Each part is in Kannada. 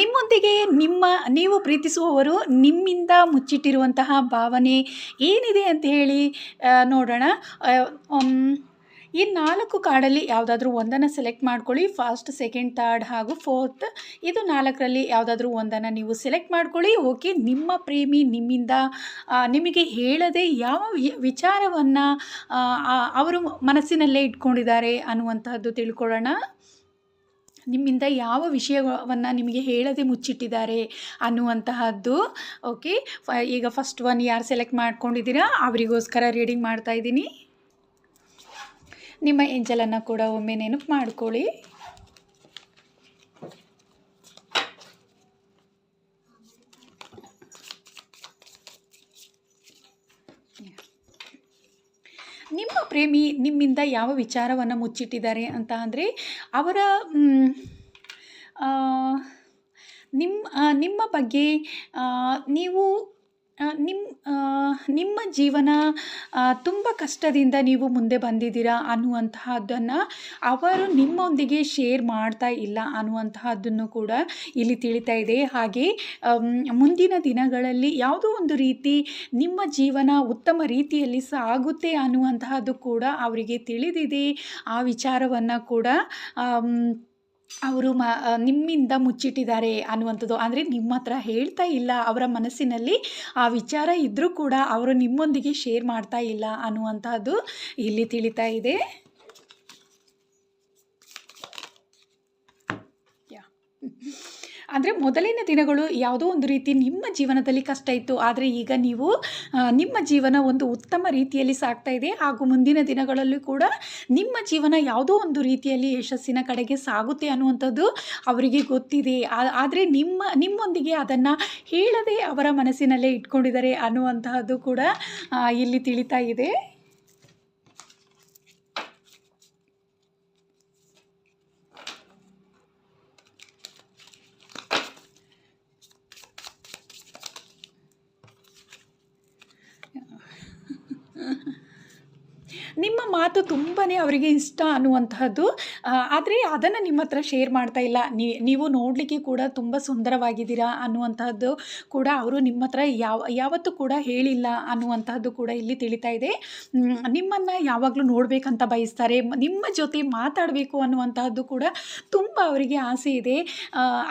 ನಿಮ್ಮೊಂದಿಗೆ ನಿಮ್ಮ, ನೀವು ಪ್ರೀತಿಸುವವರು ನಿಮ್ಮಿಂದ ಮುಚ್ಚಿಟ್ಟಿರುವಂತಹ ಭಾವನೆ ಏನಿದೆ ಅಂತ ಹೇಳಿ ನೋಡೋಣ. ಈ ನಾಲ್ಕು ಕಾರ್ಡಲ್ಲಿ ಯಾವುದಾದ್ರೂ ಒಂದನ್ನು ಸೆಲೆಕ್ಟ್ ಮಾಡ್ಕೊಳ್ಳಿ. ಫಸ್ಟ್ ಸೆಕೆಂಡ್ ಥರ್ಡ್ ಹಾಗೂ ಫೋರ್ತ್ ಇದು ನಾಲ್ಕರಲ್ಲಿ ಯಾವುದಾದ್ರೂ ಒಂದನ್ನು ನೀವು ಸೆಲೆಕ್ಟ್ ಮಾಡ್ಕೊಳ್ಳಿ. ಓಕೆ, ನಿಮ್ಮ ಪ್ರೇಮಿ ನಿಮ್ಮಿಂದ ನಿಮಗೆ ಹೇಳದೆ ಯಾವ ವಿಚಾರವನ್ನು ಅವರು ಮನಸ್ಸಿನಲ್ಲೇ ಇಟ್ಕೊಂಡಿದ್ದಾರೆ ಅನ್ನುವಂತಹದ್ದು ತಿಳ್ಕೊಳ್ಳೋಣ. ನಿಮ್ಮಿಂದ ಯಾವ ವಿಷಯವನ್ನು ನಿಮಗೆ ಹೇಳದೆ ಮುಚ್ಚಿಟ್ಟಿದ್ದಾರೆ ಅನ್ನುವಂತಹದ್ದು ಓಕೆ ಈಗ ಫಸ್ಟ್ ಒನ್ ಯಾರು ಸೆಲೆಕ್ಟ್ ಮಾಡ್ಕೊಂಡಿದ್ದೀರಾ, ಅವರಿಗೋಸ್ಕರ ರೀಡಿಂಗ್ ಮಾಡ್ತಾ ಇದ್ದೀನಿ. ನಿಮ್ಮ ಏಂಜಲನ್ನು ಕೂಡ ಒಮ್ಮೆ ನೆನಪು ಮಾಡ್ಕೊಳ್ಳಿ. ನಿಮ್ಮ ಪ್ರೇಮಿ ನಿಮ್ಮಿಂದ ಯಾವ ವಿಚಾರವನ್ನು ಮುಚ್ಚಿಟ್ಟಿದ್ದಾರೆ ಅಂತ ಅಂದರೆ ಅವರ ನಿಮ್ಮ ನಿಮ್ಮ ಬಗ್ಗೆ ನೀವು ನಿಮ್ಮ ನಿಮ್ಮ ಜೀವನ ತುಂಬ ಕಷ್ಟದಿಂದ ನೀವು ಮುಂದೆ ಬಂದಿದ್ದೀರಾ ಅನ್ನುವಂತಹದ್ದನ್ನು ಅವರು ನಿಮ್ಮೊಂದಿಗೆ ಶೇರ್ ಮಾಡ್ತಾ ಇಲ್ಲ ಅನ್ನುವಂತಹದ್ದನ್ನು ಕೂಡ ಇಲ್ಲಿ ತಿಳಿತಾ ಇದೆ. ಹಾಗೆ ಮುಂದಿನ ದಿನಗಳಲ್ಲಿ ಯಾವುದೋ ಒಂದು ರೀತಿ ನಿಮ್ಮ ಜೀವನ ಉತ್ತಮ ರೀತಿಯಲ್ಲಿ ಸಾಗುತ್ತೆ ಅನ್ನುವಂತಹದ್ದು ಕೂಡ ಅವರಿಗೆ ತಿಳಿದಿದೆ. ಆ ವಿಚಾರವನ್ನು ಕೂಡ ಅವರು ಮ ನಿಮ್ಮಿಂದ ಮುಚ್ಚಿಟ್ಟಿದ್ದಾರೆ ಅನ್ನುವಂಥದ್ದು. ಅಂದರೆ ನಿಮ್ಮ ಹತ್ರ ಹೇಳ್ತಾ ಇಲ್ಲ, ಅವರ ಮನಸ್ಸಿನಲ್ಲಿ ಆ ವಿಚಾರ ಇದ್ದರೂ ಕೂಡ ಅವರು ನಿಮ್ಮೊಂದಿಗೆ ಶೇರ್ ಮಾಡ್ತಾ ಇಲ್ಲ ಅನ್ನುವಂಥದ್ದು ಇಲ್ಲಿ ತಿಳಿತಾ ಇದೆ. ಯಾ. ಅಂದರೆ ಮೊದಲಿನ ದಿನಗಳು ಯಾವುದೋ ಒಂದು ರೀತಿ ನಿಮ್ಮ ಜೀವನದಲ್ಲಿ ಕಷ್ಟ ಇತ್ತು. ಆದರೆ ಈಗ ನೀವು ನಿಮ್ಮ ಜೀವನ ಒಂದು ಉತ್ತಮ ರೀತಿಯಲ್ಲಿ ಸಾಗ್ತಾ ಇದೆ. ಹಾಗೂ ಮುಂದಿನ ದಿನಗಳಲ್ಲೂ ಕೂಡ ನಿಮ್ಮ ಜೀವನ ಯಾವುದೋ ಒಂದು ರೀತಿಯಲ್ಲಿ ಯಶಸ್ಸಿನ ಕಡೆಗೆ ಸಾಗುತ್ತೆ ಅನ್ನುವಂಥದ್ದು ಅವರಿಗೆ ಗೊತ್ತಿದೆ. ಆದರೆ ನಿಮ್ಮ, ನಿಮ್ಮೊಂದಿಗೆ ಅದನ್ನು ಹೇಳದೆ ಅವರ ಮನಸ್ಸಿನಲ್ಲೇ ಇಟ್ಕೊಂಡಿದ್ದಾರೆ ಅನ್ನುವಂತಹದ್ದು ಕೂಡ ಇಲ್ಲಿ ತಿಳಿತಾ ಇದೆ ನಿಮ್ಮ ಮಾತು ತುಂಬಾ ಅವರಿಗೆ ಇಷ್ಟ ಅನ್ನುವಂತಹದ್ದು. ಆದರೆ ಅದನ್ನು ನಿಮ್ಮ ಹತ್ರ ಶೇರ್ ಮಾಡ್ತಾ ಇಲ್ಲ. ನೀವು ನೋಡಲಿಕ್ಕೆ ಕೂಡ ತುಂಬ ಸುಂದರವಾಗಿದ್ದೀರಾ ಅನ್ನುವಂತಹದ್ದು ಕೂಡ ಅವರು ನಿಮ್ಮ ಹತ್ರ ಯಾವ, ಯಾವತ್ತೂ ಕೂಡ ಹೇಳಿಲ್ಲ ಅನ್ನುವಂತಹದ್ದು ಕೂಡ ಇಲ್ಲಿ ತಿಳಿತಾ ಇದೆ. ನಿಮ್ಮನ್ನು ಯಾವಾಗಲೂ ನೋಡಬೇಕಂತ ಬಯಸ್ತಾರೆ. ನಿಮ್ಮ ಜೊತೆ ಮಾತಾಡಬೇಕು ಅನ್ನುವಂತಹದ್ದು ಕೂಡ ತುಂಬ ಅವರಿಗೆ ಆಸೆ ಇದೆ.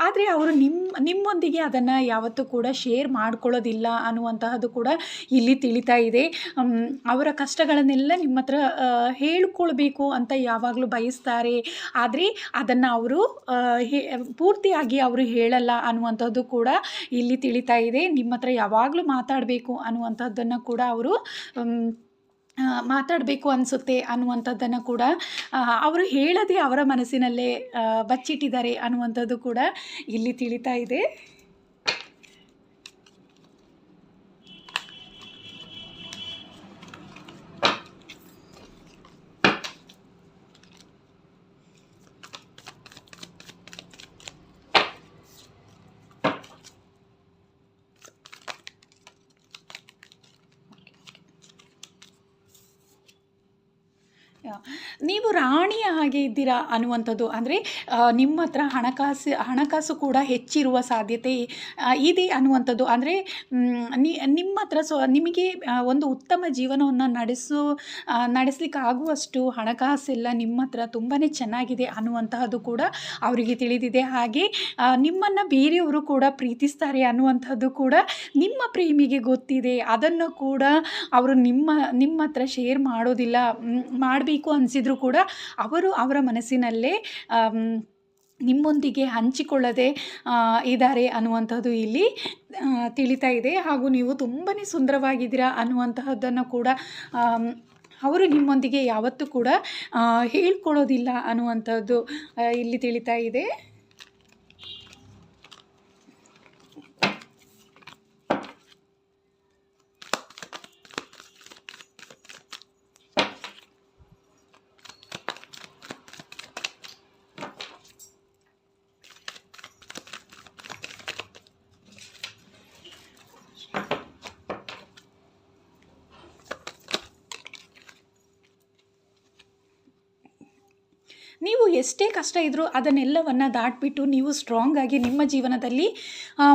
ಆದರೆ ಅವರು ನಿಮ್ಮ ನಿಮ್ಮೊಂದಿಗೆ ಅದನ್ನು ಯಾವತ್ತೂ ಕೂಡ ಶೇರ್ ಮಾಡ್ಕೊಳ್ಳೋದಿಲ್ಲ ಅನ್ನುವಂತಹದ್ದು ಕೂಡ ಇಲ್ಲಿ ತಿಳಿತಾ ಇದೆ. ಅವರ ಕಷ್ಟಗಳನ್ನೆಲ್ಲ ನಿಮ್ಮ ಹತ್ರ ಹೇಳ್ಕೊಳ್ಬೇಕು ಅಂತ ಯಾವಾಗಲೂ ಬಯಸ್ತಾರೆ. ಆದರೆ ಅದನ್ನು ಅವರು ಪೂರ್ತಿಯಾಗಿ ಅವರು ಹೇಳಲ್ಲ ಅನ್ನುವಂಥದ್ದು ಕೂಡ ಇಲ್ಲಿ ತಿಳಿತಾ ಇದೆ. ನಿಮ್ಮ ಹತ್ರ ಯಾವಾಗಲೂ ಮಾತಾಡಬೇಕು ಅನ್ನುವಂಥದ್ದನ್ನು ಕೂಡ ಅವರು ಮಾತಾಡಬೇಕು ಅನಿಸುತ್ತೆ ಅನ್ನುವಂಥದ್ದನ್ನು ಕೂಡ ಅವರು ಹೇಳದೆ ಅವರ ಮನಸ್ಸಿನಲ್ಲೇ ಬಚ್ಚಿಟ್ಟಿದ್ದಾರೆ ಅನ್ನುವಂಥದ್ದು ಕೂಡ ಇಲ್ಲಿ ತಿಳಿತಾ ಇದೆ. ನೀವು ರಾಣಿಯ ಹಾಗೆ ಇದ್ದೀರಾ ಅನ್ನುವಂಥದ್ದು. ಅಂದರೆ ನಿಮ್ಮ ಹತ್ರ ಹಣಕಾಸು ಹಣಕಾಸು ಕೂಡ ಹೆಚ್ಚಿರುವ ಸಾಧ್ಯತೆ ಇದೆ ಅನ್ನುವಂಥದ್ದು. ಅಂದರೆ ನಿಮ್ಮ ಹತ್ರ ಸೊ, ನಿಮಗೆ ಒಂದು ಉತ್ತಮ ಜೀವನವನ್ನು ನಡೆಸು ನಡೆಸಲಿಕ್ಕೆ ಆಗುವಷ್ಟು ಹಣಕಾಸೆಲ್ಲ ನಿಮ್ಮ ಹತ್ರ ತುಂಬಾ ಚೆನ್ನಾಗಿದೆ ಅನ್ನುವಂತಹದ್ದು ಕೂಡ ಅವರಿಗೆ ತಿಳಿದಿದೆ. ಹಾಗೆ ನಿಮ್ಮನ್ನು ಬೇರೆಯವರು ಕೂಡ ಪ್ರೀತಿಸ್ತಾರೆ ಅನ್ನುವಂಥದ್ದು ಕೂಡ ನಿಮ್ಮ ಪ್ರೇಮಿಗೆ ಗೊತ್ತಿದೆ. ಅದನ್ನು ಕೂಡ ಅವರು ನಿಮ್ಮ ನಿಮ್ಮ ಹತ್ರ ಶೇರ್ ಮಾಡೋದಿಲ್ಲ ಮಾಡಬೇಕು ಅನಿಸಿದ್ರು ಕೂಡ ಅವರು ಅವರ ಮನಸ್ಸಿನಲ್ಲೇ ನಿಮ್ಮೊಂದಿಗೆ ಹಂಚಿಕೊಳ್ಳದೆ ಇದ್ದಾರೆ ಅನ್ನುವಂಥದ್ದು ಇಲ್ಲಿ ತಿಳಿತಾ ಇದೆ. ಹಾಗೂ ನೀವು ತುಂಬಾ ಸುಂದರವಾಗಿದ್ದೀರಾ ಅನ್ನುವಂತಹದ್ದನ್ನು ಕೂಡ ಅವರು ನಿಮ್ಮೊಂದಿಗೆ ಯಾವತ್ತೂ ಕೂಡ ಹೇಳ್ಕೊಳ್ಳೋದಿಲ್ಲ ಅನ್ನುವಂಥದ್ದು ಇಲ್ಲಿ ತಿಳಿತಾ ಇದೆ ನೀವು ಎಷ್ಟೇ ಕಷ್ಟ ಇದ್ದರೂ ಅದನ್ನೆಲ್ಲವನ್ನು ದಾಟಿಬಿಟ್ಟು ನೀವು ಸ್ಟ್ರಾಂಗ್ ಆಗಿ ನಿಮ್ಮ ಜೀವನದಲ್ಲಿ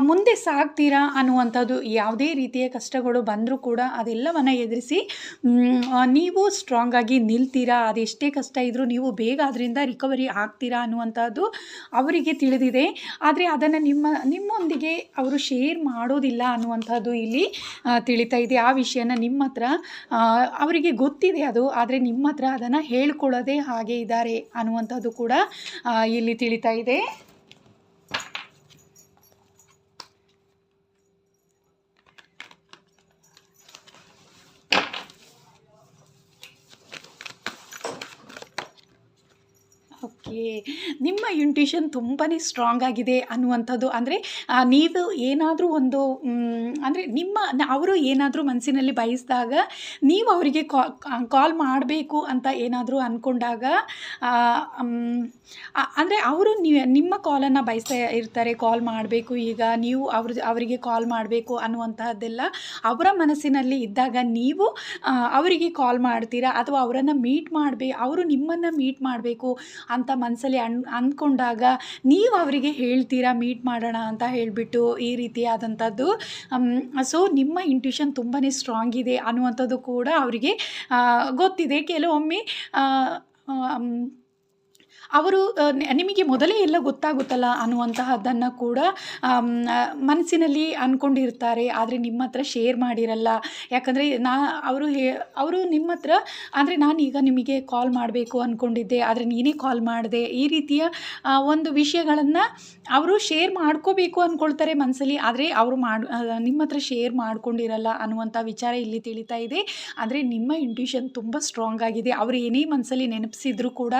ಮುಂದೆ ಸಾಗ್ತೀರಾ ಅನ್ನುವಂಥದ್ದು ಯಾವುದೇ ರೀತಿಯ ಕಷ್ಟಗಳು ಬಂದರೂ ಕೂಡ ಅದೆಲ್ಲವನ್ನು ಎದುರಿಸಿ ನೀವು ಸ್ಟ್ರಾಂಗ್ ಆಗಿ ನಿಲ್ತೀರಾ, ಅದೆಷ್ಟೇ ಕಷ್ಟ ಇದ್ದರೂ ನೀವು ಬೇಗ ಅದರಿಂದ ರಿಕವರಿ ಆಗ್ತೀರಾ ಅನ್ನುವಂಥದ್ದು ಅವರಿಗೆ ತಿಳಿದಿದೆ. ಆದರೆ ಅದನ್ನು ನಿಮ್ಮ, ನಿಮ್ಮೊಂದಿಗೆ ಅವರು ಶೇರ್ ಮಾಡೋದಿಲ್ಲ ಅನ್ನುವಂಥದ್ದು ಇಲ್ಲಿ ತಿಳಿತಾ ಇದೆ. ಆ ವಿಷಯನ ನಿಮ್ಮ ಹತ್ರ ಅವರಿಗೆ ಗೊತ್ತಿದೆ ಅದು, ಆದರೆ ನಿಮ್ಮ ಹತ್ರ ಅದನ್ನು ಹೇಳ್ಕೊಳ್ಳೋದೇ ಹಾಗೆ ಇದ್ದಾರೆ ಅನ್ನುವಂಥದ್ದು ಕೂಡ ಇಲ್ಲಿ ತಿಳಿತಾ ಇದೆ. ನಿಮ್ಮ ಇಂಟ್ಯೂಷನ್ ತುಂಬಾ ಸ್ಟ್ರಾಂಗ್ ಆಗಿದೆ ಅನ್ನುವಂಥದ್ದು. ಅಂದರೆ ನೀವು ಏನಾದರೂ ಒಂದು ಅಂದರೆ ನಿಮ್ಮ, ಅವರು ಏನಾದರೂ ಮನಸ್ಸಿನಲ್ಲಿ ಬಯಸಿದಾಗ ನೀವು ಅವರಿಗೆ ಕಾಲ್ ಮಾಡಬೇಕು ಅಂತ ಏನಾದರೂ ಅಂದ್ಕೊಂಡಾಗ ಅಂದರೆ ಅವರು ನಿಮ್ಮ ಕಾಲನ್ನು ಬಯಸ್ತಾ ಇರ್ತಾರೆ. ಕಾಲ್ ಮಾಡಬೇಕು ಈಗ, ನೀವು ಅವ್ರ, ಅವರಿಗೆ ಕಾಲ್ ಮಾಡಬೇಕು ಅನ್ನುವಂತಹದ್ದೆಲ್ಲ ಅವರ ಮನಸ್ಸಿನಲ್ಲಿ ಇದ್ದಾಗ ನೀವು ಅವರಿಗೆ ಕಾಲ್ ಮಾಡ್ತೀರಾ? ಅಥವಾ ಅವರನ್ನು ಮೀಟ್ ಮಾಡಬೇಕು ಅವರು ನಿಮ್ಮನ್ನು ಮೀಟ್ ಮಾಡಬೇಕು ಅಂತ ಮನಸ್ಸಲ್ಲಿ ಅನ್, ಅಂದ್ಕೊಂಡಾಗ ನೀವು ಅವರಿಗೆ ಹೇಳ್ತೀರಾ, ಮೀಟ್ ಮಾಡೋಣ ಅಂತ ಹೇಳಿಬಿಟ್ಟು ಈ ರೀತಿಯಾದಂಥದ್ದು. ಸೊ ನಿಮ್ಮ ಇಂಟ್ಯೂಷನ್ ತುಂಬಾ ಸ್ಟ್ರಾಂಗ್ ಇದೆ ಅನ್ನುವಂಥದ್ದು ಕೂಡ ಅವರಿಗೆ ಗೊತ್ತಿದೆ. ಕೆಲವೊಮ್ಮೆ ಅವರು ನಿಮಗೆ ಮೊದಲೇ ಎಲ್ಲ ಗೊತ್ತಾಗುತ್ತಲ್ಲ ಅನ್ನುವಂತಹದ್ದನ್ನು ಕೂಡ ಮನಸ್ಸಿನಲ್ಲಿ ಅಂದ್ಕೊಂಡಿರ್ತಾರೆ ಆದರೆ ನಿಮ್ಮ ಹತ್ರ ಶೇರ್ ಮಾಡಿರಲ್ಲ. ಯಾಕಂದರೆ ನಾ, ಅವರು ಹೇ, ಅವರು ನಿಮ್ಮ ಹತ್ರ ಅಂದರೆ ನಾನೀಗ ನಿಮಗೆ ಕಾಲ್ ಮಾಡಬೇಕು ಅಂದ್ಕೊಂಡಿದ್ದೆ ಆದರೆ ನೀನೇ ಕಾಲ್ ಮಾಡಿದೆ. ಈ ರೀತಿಯ ಒಂದು ವಿಷಯಗಳನ್ನು ಅವರು ಶೇರ್ ಮಾಡ್ಕೋಬೇಕು ಅಂದ್ಕೊಳ್ತಾರೆ ಮನಸ್ಸಲ್ಲಿ ಆದರೆ ಅವರು ಮಾಡು ನಿಮ್ಮ ಹತ್ರ ಶೇರ್ ಮಾಡ್ಕೊಂಡಿರಲ್ಲ ಅನ್ನುವಂಥ ವಿಚಾರ ಇಲ್ಲಿ ತಿಳಿತಾ ಇದೆ. ಆದರೆ ನಿಮ್ಮ ಇಂಟ್ಯೂಷನ್ ತುಂಬ ಸ್ಟ್ರಾಂಗ್ ಆಗಿದೆ. ಅವರು ಏನೇ ಮನಸ್ಸಲ್ಲಿ ನೆನಪಿಸಿದ್ರು ಕೂಡ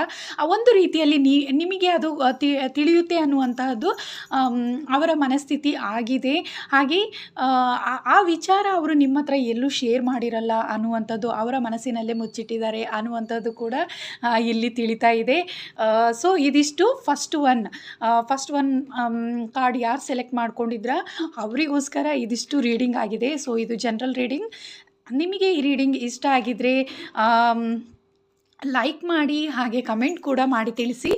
ಒಂದು ರೀತಿಯಲ್ಲಿ ನೀ, ನಿಮಗೆ ಅದು ತಿಳಿಯುತ್ತೆ ಅನ್ನುವಂತಹದ್ದು ಅವರ ಮನಸ್ಥಿತಿ ಆಗಿದೆ. ಹಾಗೆ ಆ ವಿಚಾರ ಅವರು ನಿಮ್ಮ ಹತ್ರ ಎಲ್ಲೂ ಶೇರ್ ಮಾಡಿರಲ್ಲ ಅನ್ನುವಂಥದ್ದು ಅವರ ಮನಸ್ಸಿನಲ್ಲೇ ಮುಚ್ಚಿಟ್ಟಿದ್ದಾರೆ ಅನ್ನುವಂಥದ್ದು ಕೂಡ ಇಲ್ಲಿ ತಿಳಿತಾ ಇದೆ. ಸೊ, ಇದಿಷ್ಟು first one first one card ಯಾರು ಸೆಲೆಕ್ಟ್ ಮಾಡ್ಕೊಂಡಿದ್ರ, ಅವರಿಗೋಸ್ಕರ ಇದಿಷ್ಟು ರೀಡಿಂಗ್ ಆಗಿದೆ. ಸೊ ಇದು ಜನರಲ್ ರೀಡಿಂಗ್ ನಿಮಗೆ ಈ ರೀಡಿಂಗ್ ಇಷ್ಟ ಆಗಿದ್ರೆ ಲೈಕ್ ಮಾಡಿ, ಹಾಗೆ ಕಮೆಂಟ್ ಕೂಡ ಮಾಡಿ ತಿಳಿಸಿ.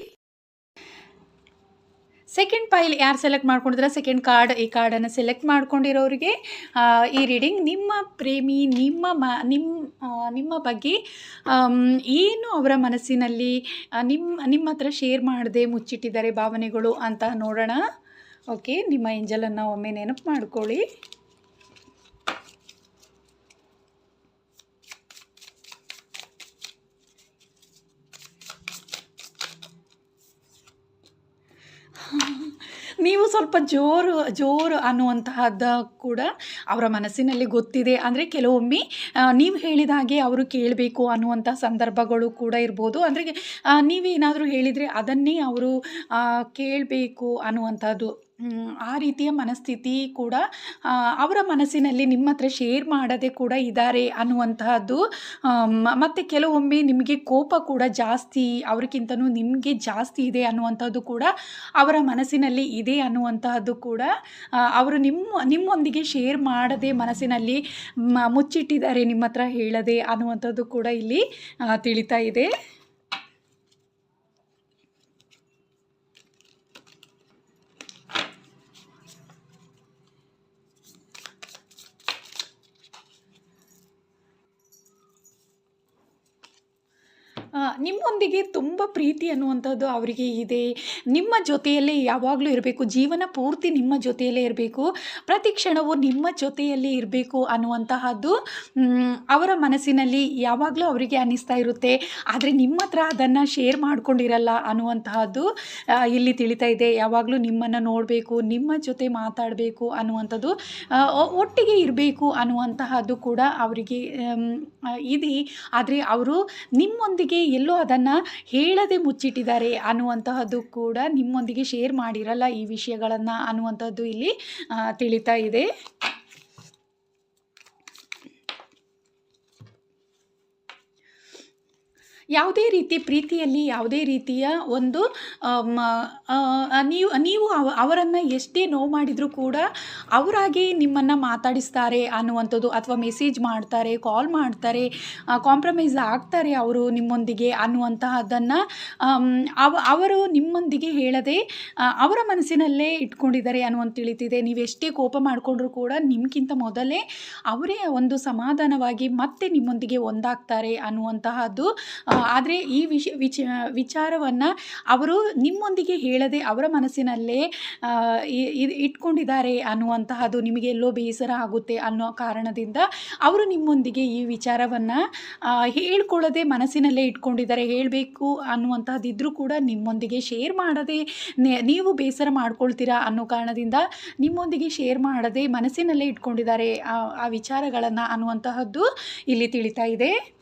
ಸೆಕೆಂಡ್ ಪೈಲ್ ಯಾರು ಸೆಲೆಕ್ಟ್ ಮಾಡ್ಕೊಂಡಿದ್ರೆ? ಸೆಕೆಂಡ್ ಕಾರ್ಡ್ ಈ ಕಾರ್ಡನ್ನು ಸೆಲೆಕ್ಟ್ ಮಾಡ್ಕೊಂಡಿರೋರಿಗೆ ಈ ರೀಡಿಂಗ್ ನಿಮ್ಮ ಪ್ರೇಮಿ, ನಿಮ್ಮ ಮ ನಿಮ್ಮ ನಿಮ್ಮ ಬಗ್ಗೆ ಏನು ಅವರ ಮನಸ್ಸಿನಲ್ಲಿ ನಿಮ್ಮ ನಿಮ್ಮ ಹತ್ರ ಶೇರ್ ಮಾಡದೆ ಮುಚ್ಚಿಟ್ಟಿದ್ದಾರೆ ಭಾವನೆಗಳು ಅಂತ ನೋಡೋಣ. ಓಕೆ ನಿಮ್ಮ ಏಂಜಲನ್ನು ಒಮ್ಮೆ ನೆನಪು ಮಾಡ್ಕೊಳ್ಳಿ. ನೀವು ಸ್ವಲ್ಪ ಜೋರು ಜೋರು ಅನ್ನುವಂತಹದ್ದ ಕೂಡ ಅವರ ಮನಸ್ಸಿನಲ್ಲಿ ಗೊತ್ತಿದೆ. ಅಂದರೆ ಕೆಲವೊಮ್ಮೆ ನೀವು ಹೇಳಿದ ಹಾಗೆ ಅವರು ಕೇಳಬೇಕು ಅನ್ನುವಂಥ ಸಂದರ್ಭಗಳು ಕೂಡ ಇರ್ಬೋದು. ಅಂದರೆ ನೀವೇನಾದರೂ ಹೇಳಿದರೆ ಅದನ್ನೇ ಅವರು ಕೇಳಬೇಕು ಅನ್ನುವಂಥದ್ದು ಆ ರೀತಿಯ ಮನಸ್ಥಿತಿ ಕೂಡ ಅವರ ಮನಸ್ಸಿನಲ್ಲಿ ನಿಮ್ಮ ಹತ್ರ ಶೇರ್ ಮಾಡದೆ ಕೂಡ ಇದ್ದಾರೆ ಅನ್ನುವಂತಹದ್ದು ಮತ್ತು ಕೆಲವೊಮ್ಮೆ ನಿಮಗೆ ಕೋಪ ಕೂಡ ಜಾಸ್ತಿ, ಅವ್ರಿಗಿಂತನೂ ನಿಮಗೆ ಜಾಸ್ತಿ ಇದೆ ಅನ್ನುವಂಥದ್ದು ಕೂಡ ಅವರ ಮನಸ್ಸಿನಲ್ಲಿ ಇದೆ ಅನ್ನುವಂತಹದ್ದು ಕೂಡ ಅವರು ನಿಮ್ಮ ನಿಮ್ಮೊಂದಿಗೆ ಶೇರ್ ಮಾಡದೆ ಮನಸ್ಸಿನಲ್ಲಿ ಮುಚ್ಚಿಟ್ಟಿದ್ದಾರೆ ನಿಮ್ಮ ಹತ್ರ ಹೇಳದೆ ಅನ್ನುವಂಥದ್ದು ಕೂಡ ಇಲ್ಲಿ ತಿಳಿತಾ ಇದೆ. ನಿಮ್ಮೊಂದಿಗೆ ತುಂಬ ಪ್ರೀತಿ ಅನ್ನುವಂಥದ್ದು ಅವರಿಗೆ ಇದೆ. ನಿಮ್ಮ ಜೊತೆಯಲ್ಲೇ ಯಾವಾಗಲೂ ಇರಬೇಕು, ಜೀವನ ಪೂರ್ತಿ ನಿಮ್ಮ ಜೊತೆಯಲ್ಲೇ ಇರಬೇಕು, ಪ್ರತಿ ಕ್ಷಣವು ನಿಮ್ಮ ಜೊತೆಯಲ್ಲೇ ಇರಬೇಕು ಅನ್ನುವಂತಹದ್ದು ಅವರ ಮನಸ್ಸಿನಲ್ಲಿ ಯಾವಾಗಲೂ ಅವರಿಗೆ ಅನ್ನಿಸ್ತಾ ಇರುತ್ತೆ. ಆದರೆ ನಿಮ್ಮ ಹತ್ರ ಅದನ್ನು ಶೇರ್ ಮಾಡ್ಕೊಂಡಿರಲ್ಲ ಅನ್ನುವಂತಹದ್ದು ಇಲ್ಲಿ ತಿಳಿತಾ ಇದೆ. ಯಾವಾಗಲೂ ನಿಮ್ಮನ್ನು ನೋಡಬೇಕು, ನಿಮ್ಮ ಜೊತೆ ಮಾತಾಡಬೇಕು ಅನ್ನುವಂಥದ್ದು ಒಟ್ಟಿಗೆ ಇರಬೇಕು ಅನ್ನುವಂತಹದ್ದು ಕೂಡ ಅವರಿಗೆ ಇದೆ. ಆದರೆ ಅವರು ನಿಮ್ಮೊಂದಿಗೆ ಎಲ್ಲೋ ಅದನ್ನು ಹೇಳದೆ ಮುಚ್ಚಿಟ್ಟಿದ್ದಾರೆ ಅನ್ನುವಂತಹದ್ದು ಕೂಡ ನಿಮ್ಮೊಂದಿಗೆ ಶೇರ್ ಮಾಡಿರಲ್ಲ ಈ ವಿಷಯಗಳನ್ನು ಅನ್ನುವಂಥದ್ದು ಇಲ್ಲಿ ತಿಳಿತಾ ಇದೆ. ಯಾವುದೇ ರೀತಿ ಪ್ರೀತಿಯಲ್ಲಿ ಯಾವುದೇ ರೀತಿಯ ಒಂದು ನೀವು ನೀವು ಅವ, ಅವರನ್ನು ಎಷ್ಟೇ ನೋವು ಮಾಡಿದರೂ ಕೂಡ ಅವರಾಗಿ ನಿಮ್ಮನ್ನು ಮಾತಾಡಿಸ್ತಾರೆ ಅನ್ನುವಂಥದ್ದು ಅಥವಾ ಮೆಸೇಜ್ ಮಾಡ್ತಾರೆ, ಕಾಲ್ ಮಾಡ್ತಾರೆ ಕಾಂಪ್ರಮೈಸ್ ಆಗ್ತಾರೆ ಅವರು ನಿಮ್ಮೊಂದಿಗೆ ಅನ್ನುವಂತಹದ್ದನ್ನು ಅವ, ಅವರು ನಿಮ್ಮೊಂದಿಗೆ ಹೇಳದೆ ಅವರ ಮನಸ್ಸಿನಲ್ಲೇ ಇಟ್ಕೊಂಡಿದ್ದಾರೆ ಅನ್ನುವಂತ ತಿಳಿತಿದೆ. ನೀವು ಎಷ್ಟೇ ಕೋಪ ಮಾಡಿಕೊಂಡ್ರೂ ಕೂಡ ನಿಮ್ಗಿಂತ ಮೊದಲೇ ಅವರೇ ಒಂದು ಸಮಾಧಾನವಾಗಿ ಮತ್ತೆ ನಿಮ್ಮೊಂದಿಗೆ ಒಂದಾಗ್ತಾರೆ ಅನ್ನುವಂತಹದ್ದು ಆದರೆ ಈ ವಿಷ, ವಿಚ, ವಿಚಾರವನ್ನು ಅವರು ನಿಮ್ಮೊಂದಿಗೆ ಹೇಳದೆ ಅವರ ಮನಸ್ಸಿನಲ್ಲೇ ಇಟ್ಕೊಂಡಿದ್ದಾರೆ ಅನ್ನುವಂತಹದ್ದು ನಿಮಗೆ ಎಲ್ಲೋ ಬೇಸರ ಆಗುತ್ತೆ ಅನ್ನೋ ಕಾರಣದಿಂದ ಅವರು ನಿಮ್ಮೊಂದಿಗೆ ಈ ವಿಚಾರವನ್ನು ಹೇಳ್ಕೊಳ್ಳದೆ ಮನಸ್ಸಿನಲ್ಲೇ ಇಟ್ಕೊಂಡಿದ್ದಾರೆ. ಹೇಳಬೇಕು ಅನ್ನುವಂತಹದ್ದಿದ್ರೂ ಕೂಡ ನಿಮ್ಮೊಂದಿಗೆ ಶೇರ್ ಮಾಡದೆ ನೀವು ಬೇಸರ ಮಾಡ್ಕೊಳ್ತೀರಾ ಅನ್ನೋ ಕಾರಣದಿಂದ ನಿಮ್ಮೊಂದಿಗೆ ಶೇರ್ ಮಾಡದೆ ಮನಸ್ಸಿನಲ್ಲೇ ಇಟ್ಕೊಂಡಿದ್ದಾರೆ ಆ ವಿಚಾರಗಳನ್ನು ಅನ್ನುವಂತಹದ್ದು ಇಲ್ಲಿ ತಿಳಿತಾ ಇದೆ.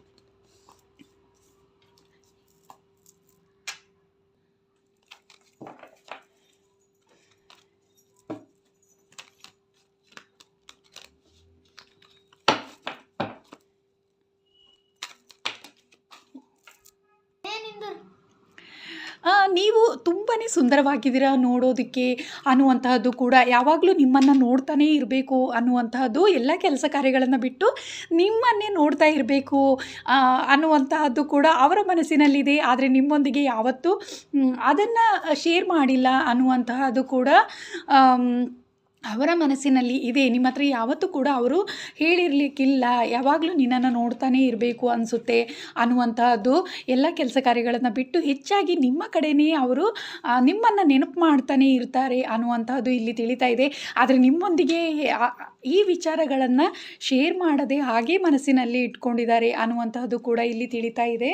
ನೀವು ತುಂಬಾ ಸುಂದರವಾಗಿದ್ದೀರಾ ನೋಡೋದಕ್ಕೆ ಅನ್ನುವಂತಹದ್ದು ಕೂಡ ಯಾವಾಗಲೂ ನಿಮ್ಮನ್ನು ನೋಡ್ತಾನೇ ಇರಬೇಕು ಅನ್ನುವಂತಹದ್ದು ಎಲ್ಲ ಕೆಲಸ ಕಾರ್ಯಗಳನ್ನು ಬಿಟ್ಟು ನಿಮ್ಮನ್ನೇ ನೋಡ್ತಾ ಇರಬೇಕು ಅನ್ನುವಂತಹದ್ದು ಕೂಡ ಅವರ ಮನಸ್ಸಿನಲ್ಲಿದೆ. ಆದರೆ ನಿಮ್ಮೊಂದಿಗೆ ಯಾವತ್ತೂ ಅದನ್ನು ಶೇರ್ ಮಾಡಿಲ್ಲ ಅನ್ನುವಂತಹದ್ದು ಕೂಡ ಅವರ ಮನಸ್ಸಿನಲ್ಲಿ ಇದೆ. ನಿಮ್ಮ ಹತ್ರ ಯಾವತ್ತೂ ಕೂಡ ಅವರು ಹೇಳಿರಲಿಕ್ಕಿಲ್ಲ. ಯಾವಾಗಲೂ ನಿನ್ನನ್ನು ನೋಡ್ತಾನೇ ಇರಬೇಕು ಅನಿಸುತ್ತೆ ಅನ್ನುವಂತಹದ್ದು ಎಲ್ಲ ಕೆಲಸ ಕಾರ್ಯಗಳನ್ನು ಬಿಟ್ಟು ಹೆಚ್ಚಾಗಿ ನಿಮ್ಮ ಕಡೆಯೇ ಅವರು ನಿಮ್ಮನ್ನು ನೆನಪು ಮಾಡ್ತಾನೆ ಇರ್ತಾರೆ ಅನ್ನುವಂತಹದ್ದು ಇಲ್ಲಿ ತಿಳಿತಾ ಇದೆ. ಆದರೆ ನಿಮ್ಮೊಂದಿಗೆ ಈ ವಿಚಾರಗಳನ್ನು ಶೇರ್ ಮಾಡದೆ ಹಾಗೆ ಮನಸ್ಸಿನಲ್ಲಿ ಇಟ್ಕೊಂಡಿದ್ದಾರೆ ಅನ್ನುವಂತಹದ್ದು ಕೂಡ ಇಲ್ಲಿ ತಿಳಿತಾ ಇದೆ.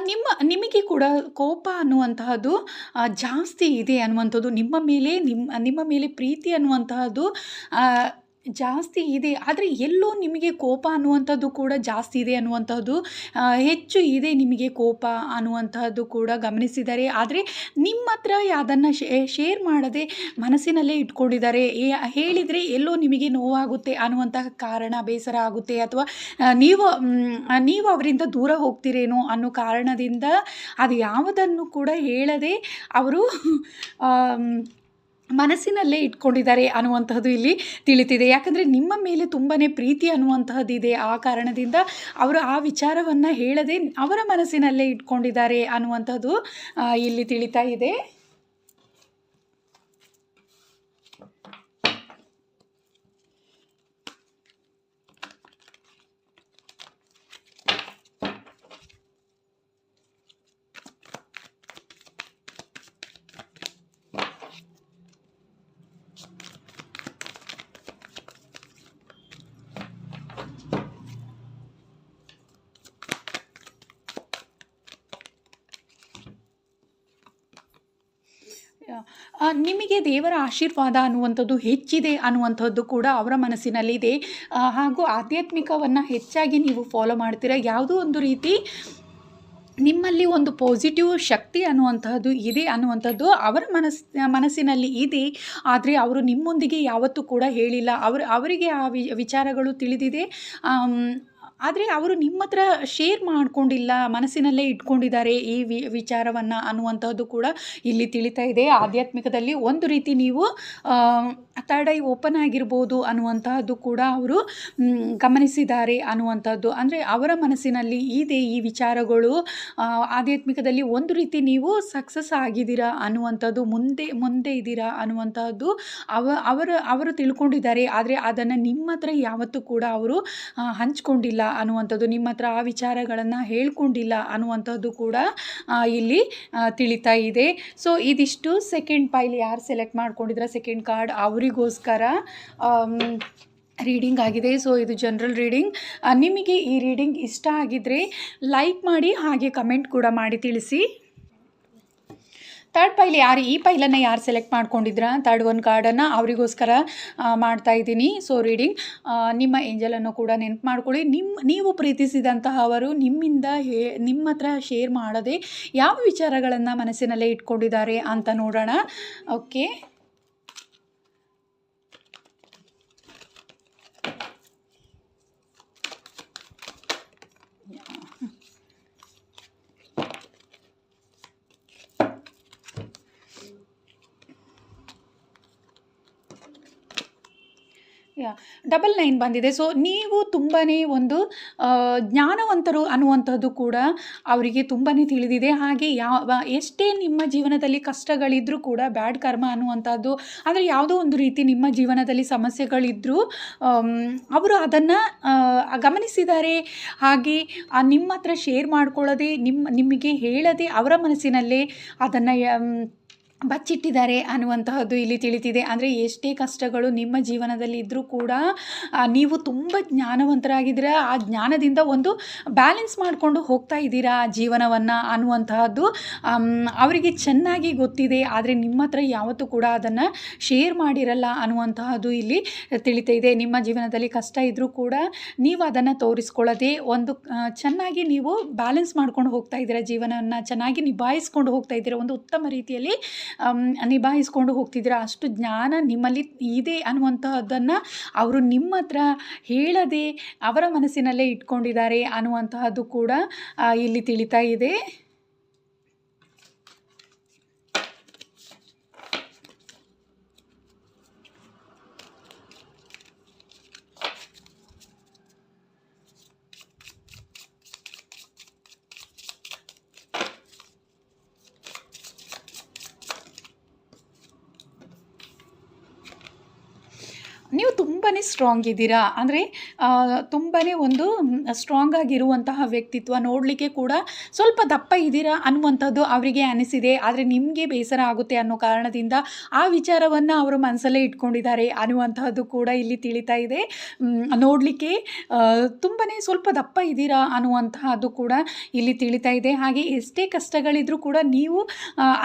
ನಿಮ್ಮ, ನಿಮಗೆ ಕೂಡ ಕೋಪ ಅನ್ನುವಂತಹದ್ದು ಜಾಸ್ತಿ ಇದೆ ಅನ್ನುವಂಥದ್ದು, ನಿಮ್ಮ ಮೇಲೆ, ನಿಮ್ಮ ನಿಮ್ಮ ಮೇಲೆ ಪ್ರೀತಿ ಅನ್ನುವಂತಹದ್ದು ಜಾಸ್ತಿ ಇದೆ. ಆದರೆ ಎಲ್ಲೋ ನಿಮಗೆ ಕೋಪ ಅನ್ನುವಂಥದ್ದು ಕೂಡ ಜಾಸ್ತಿ ಇದೆ ಅನ್ನುವಂಥದ್ದು ಹೆಚ್ಚು ಇದೆ ನಿಮಗೆ ಕೋಪ ಅನ್ನುವಂತಹದ್ದು ಕೂಡ ಗಮನಿಸಿದ್ದಾರೆ ಆದರೆ ನಿಮ್ಮ ಹತ್ರ ಅದನ್ನು ಶೇರ್ ಮಾಡದೆ ಮನಸ್ಸಿನಲ್ಲೇ ಇಟ್ಕೊಂಡಿದ್ದಾರೆ. ಹೇಳಿದರೆ ಎಲ್ಲೋ ನಿಮಗೆ ನೋವಾಗುತ್ತೆ ಅನ್ನುವಂತಹ ಕಾರಣ ಬೇಸರ ಆಗುತ್ತೆ. ಅಥವಾ ನೀವು ನೀವು ಅವರಿಂದ ದೂರ ಹೋಗ್ತೀರೇನೋ ಅನ್ನೋ ಕಾರಣದಿಂದ ಅದು ಯಾವುದನ್ನು ಕೂಡ ಹೇಳದೆ ಅವರು ಮನಸ್ಸಿನಲ್ಲೇ ಇಟ್ಕೊಂಡಿದ್ದಾರೆ ಅನ್ನುವಂತಹದ್ದು ಇಲ್ಲಿ ತಿಳಿತಿದೆ. ಯಾಕಂದರೆ ನಿಮ್ಮ ಮೇಲೆ ತುಂಬಾ ಪ್ರೀತಿ ಅನ್ನುವಂತಹದ್ದಿದೆ ಆ ಕಾರಣದಿಂದ ಅವರು ಆ ವಿಚಾರವನ್ನು ಹೇಳದೆ ಅವರ ಮನಸ್ಸಿನಲ್ಲೇ ಇಟ್ಕೊಂಡಿದ್ದಾರೆ ಅನ್ನುವಂಥದ್ದು ಇಲ್ಲಿ ತಿಳಿತಾ ಇದೆ. ನಿಮಗೆ ದೇವರ ಆಶೀರ್ವಾದ ಅನ್ನುವಂಥದ್ದು ಹೆಚ್ಚಿದೆ ಅನ್ನುವಂಥದ್ದು ಕೂಡ ಅವರ ಮನಸ್ಸಿನಲ್ಲಿದೆ. ಹಾಗೂ ಆಧ್ಯಾತ್ಮಿಕವನ್ನು ಹೆಚ್ಚಾಗಿ ನೀವು ಫಾಲೋ ಮಾಡ್ತೀರಾ. ಯಾವುದೋ ಒಂದು ರೀತಿ ನಿಮ್ಮಲ್ಲಿ ಒಂದು ಪಾಸಿಟಿವ್ ಶಕ್ತಿ ಅನ್ನುವಂತಹದ್ದು ಇದೆ ಅನ್ನುವಂಥದ್ದು ಅವರ ಮನಸ್, ಮನಸ್ಸಿನಲ್ಲಿ ಇದೆ. ಆದರೆ ಅವರು ನಿಮ್ಮೊಂದಿಗೆ ಯಾವತ್ತೂ ಕೂಡ ಹೇಳಿಲ್ಲ. ಅವರು, ಅವರಿಗೆ ಆ ವಿಚಾರಗಳು ತಿಳಿದಿದೆ. ಆದರೆ ಅವರು ನಿಮ್ಮ ಹತ್ರ ಶೇರ್ ಮಾಡಿಕೊಂಡಿಲ್ಲ, ಮನಸ್ಸಿನಲ್ಲೇ ಇಟ್ಕೊಂಡಿದ್ದಾರೆ ಈ ವಿ, ವಿಚಾರವನ್ನು ಅನ್ನುವಂಥದ್ದು ಕೂಡ ಇಲ್ಲಿ ತಿಳಿತಾ ಇದೆ. ಆಧ್ಯಾತ್ಮಿಕದಲ್ಲಿ ಒಂದು ರೀತಿ ನೀವು ಥರ್ಡ್ ಐ ಓಪನ್ ಆಗಿರ್ಬೋದು ಅನ್ನುವಂತಹದ್ದು ಕೂಡ ಅವರು ಗಮನಿಸಿದ್ದಾರೆ ಅನ್ನುವಂಥದ್ದು. ಅಂದರೆ ಅವರ ಮನಸ್ಸಿನಲ್ಲಿ ಇದೆ ಈ ವಿಚಾರಗಳು. ಆಧ್ಯಾತ್ಮಿಕದಲ್ಲಿ ಒಂದು ರೀತಿ ನೀವು ಸಕ್ಸಸ್ ಆಗಿದ್ದೀರಾ ಅನ್ನುವಂಥದ್ದು, ಮುಂದೆ ಮುಂದೆ ಇದ್ದೀರಾ ಅನ್ನುವಂಥದ್ದು ಅವ, ಅವರು ಅವರು ತಿಳ್ಕೊಂಡಿದ್ದಾರೆ. ಆದರೆ ಅದನ್ನು ನಿಮ್ಮ ಹತ್ರ ಯಾವತ್ತೂ ಕೂಡ ಅವರು ಹಂಚ್ಕೊಂಡಿಲ್ಲ. ಅನ್ನುವಂಥದ್ದು, ನಿಮ್ಮ ಹತ್ರ ಆ ವಿಚಾರಗಳನ್ನು ಹೇಳ್ಕೊಂಡಿಲ್ಲ ಅನ್ನುವಂಥದ್ದು ಕೂಡ ಇಲ್ಲಿ ತಿಳಿತಾ ಇದೆ. ಸೊ ಇದಿಷ್ಟು. ಸೆಕೆಂಡ್ ಪೈಲ್ ಯಾರು ಸೆಲೆಕ್ಟ್ ಮಾಡ್ಕೊಂಡಿದ್ರೆ? ಸೆಕೆಂಡ್ ಕಾರ್ಡ್ ಅವರಿಗೋಸ್ಕರ ರೀಡಿಂಗ್ ಆಗಿದೆ. ಸೊ ಇದು ಜನರಲ್ ರೀಡಿಂಗ್ ನಿಮಗೆ ಈ ರೀಡಿಂಗ್ ಇಷ್ಟ ಆಗಿದ್ದರೆ ಲೈಕ್ ಮಾಡಿ ಹಾಗೆ ಕಮೆಂಟ್ ಕೂಡ ಮಾಡಿ ತಿಳಿಸಿ. ತರ್ಡ್ ಪೈಲ್ ಯಾರು, ಈ ಪೈಲನ್ನು ಯಾರು ಸೆಲೆಕ್ಟ್ ಮಾಡ್ಕೊಂಡಿದ್ರ ತರ್ಡ್ ಒನ್ ಕಾರ್ಡನ್ನು ಅವರಿಗೋಸ್ಕರ ಮಾಡ್ತಾ ಇದ್ದೀನಿ. ಸೊ ರೀಡಿಂಗ್ ನಿಮ್ಮ ಏಂಜಲನ್ನು ಕೂಡ ನೆನಪು ಮಾಡ್ಕೊಳ್ಳಿ. ನಿಮ್ಮ ನೀವು ಪ್ರೀತಿಸಿದಂತಹ ಅವರು ನಿಮ್ಮಿಂದ ಹೇ, ನಿಮ್ಮ ಹತ್ರ ಶೇರ್ ಮಾಡದೆ ಯಾವ ವಿಚಾರಗಳನ್ನು ಮನಸ್ಸಿನಲ್ಲೇ ಇಟ್ಕೊಂಡಿದ್ದಾರೆ ಅಂತ ನೋಡೋಣ. ಓಕೆ ಡಬಲ್ ನೈನ್ ಬಂದಿದೆ. ಸೊ ನೀವು ತುಂಬಾ ಒಂದು ಜ್ಞಾನವಂತರು ಅನ್ನುವಂಥದ್ದು ಕೂಡ ಅವರಿಗೆ ತುಂಬಾ ತಿಳಿದಿದೆ. ಹಾಗೆ ಯಾವ, ಎಷ್ಟೇ ನಿಮ್ಮ ಜೀವನದಲ್ಲಿ ಕಷ್ಟಗಳಿದ್ದರೂ ಕೂಡ ಬ್ಯಾಡ್ ಕರ್ಮ ಅನ್ನುವಂಥದ್ದು, ಅಂದರೆ ಯಾವುದೋ ಒಂದು ರೀತಿ ನಿಮ್ಮ ಜೀವನದಲ್ಲಿ ಸಮಸ್ಯೆಗಳಿದ್ದರೂ ಅವರು ಅದನ್ನು ಗಮನಿಸಿದ್ದಾರೆ ಹಾಗೆ ನಿಮ್ಮ ಹತ್ರ ಶೇರ್ ಮಾಡ್ಕೊಳ್ಳೋದೇ ನಿಮ್ಮ ನಿಮಗೆ ಹೇಳದೆ ಅವರ ಮನಸ್ಸಿನಲ್ಲೇ ಅದನ್ನು ಬಚ್ಚಿಟ್ಟಿದ್ದಾರೆ ಅನ್ನುವಂತಹದ್ದು ಇಲ್ಲಿ ತಿಳಿತಿದೆ. ಅಂದರೆ ಎಷ್ಟೇ ಕಷ್ಟಗಳು ನಿಮ್ಮ ಜೀವನದಲ್ಲಿ ಇದ್ದರೂ ಕೂಡ ನೀವು ತುಂಬ ಜ್ಞಾನವಂತರಾಗಿದ್ದೀರ, ಆ ಜ್ಞಾನದಿಂದ ಒಂದು ಬ್ಯಾಲೆನ್ಸ್ ಮಾಡಿಕೊಂಡು ಹೋಗ್ತಾ ಇದ್ದೀರಾ ಜೀವನವನ್ನು ಅನ್ನುವಂತಹದ್ದು ಅವರಿಗೆ ಚೆನ್ನಾಗಿ ಗೊತ್ತಿದೆ. ಆದರೆ ನಿಮ್ಮ ಹತ್ರ ಯಾವತ್ತೂ ಕೂಡ ಅದನ್ನು ಶೇರ್ ಮಾಡಿರಲ್ಲ ಅನ್ನುವಂತಹದ್ದು ಇಲ್ಲಿ ತಿಳಿತಾ ಇದೆ. ನಿಮ್ಮ ಜೀವನದಲ್ಲಿ ಕಷ್ಟ ಇದ್ದರೂ ಕೂಡ ನೀವು ಅದನ್ನು ತೋರಿಸ್ಕೊಳ್ಳದೆ ಒಂದು ಚೆನ್ನಾಗಿ ನೀವು ಬ್ಯಾಲೆನ್ಸ್ ಮಾಡ್ಕೊಂಡು ಹೋಗ್ತಾ ಇದ್ದೀರಾ ಜೀವನವನ್ನು, ಚೆನ್ನಾಗಿ ನಿಭಾಯಿಸ್ಕೊಂಡು ಹೋಗ್ತಾ ಇದ್ದೀರಾ, ಒಂದು ಉತ್ತಮ ರೀತಿಯಲ್ಲಿ ನಿಭಾಯಿಸ್ಕೊಂಡು ಹೋಗ್ತಿದ್ದೀರಾ? ಅಷ್ಟು ಜ್ಞಾನ ನಿಮ್ಮಲ್ಲಿ ಇದೆ ಅನ್ನುವಂತಹದ್ದನ್ನು ಅವರು ನಿಮ್ಮ ಹತ್ರ ಹೇಳದೆ ಅವರ ಮನಸ್ಸಿನಲ್ಲೇ ಇಟ್ಕೊಂಡಿದ್ದಾರೆ ಅನ್ನುವಂತಹದ್ದು ಕೂಡ ಇಲ್ಲಿ ತಿಳಿತಾ ಇದೆ. ನೀವು ತುಂಬಾ ಸ್ಟ್ರಾಂಗ್ ಇದ್ದೀರಾ? ಅಂದರೆ ತುಂಬಾ ಒಂದು ಸ್ಟ್ರಾಂಗ್ ಆಗಿರುವಂತಹ ವ್ಯಕ್ತಿತ್ವ ನೋಡಲಿಕ್ಕೆ ಕೂಡ ಸ್ವಲ್ಪ ದಪ್ಪ ಇದ್ದೀರಾ ಅನ್ನುವಂಥದ್ದು ಅವರಿಗೆ ಅನಿಸಿದೆ. ಆದರೆ ನಿಮಗೆ ಬೇಸರ ಆಗುತ್ತೆ ಅನ್ನೋ ಕಾರಣದಿಂದ ಆ ವಿಚಾರವನ್ನು ಅವರು ಮನಸ್ಸಲ್ಲೇ ಇಟ್ಕೊಂಡಿದ್ದಾರೆ ಅನ್ನುವಂತಹದ್ದು ಕೂಡ ಇಲ್ಲಿ ತಿಳಿತಾ ಇದೆ. ನೋಡಲಿಕ್ಕೆ ತುಂಬಾ ಸ್ವಲ್ಪ ದಪ್ಪ ಇದ್ದೀರಾ ಅನ್ನುವಂತಹದ್ದು ಕೂಡ ಇಲ್ಲಿ ತಿಳಿತಾ ಇದೆ. ಹಾಗೆ ಎಷ್ಟೇ ಕಷ್ಟಗಳಿದ್ರೂ ಕೂಡ ನೀವು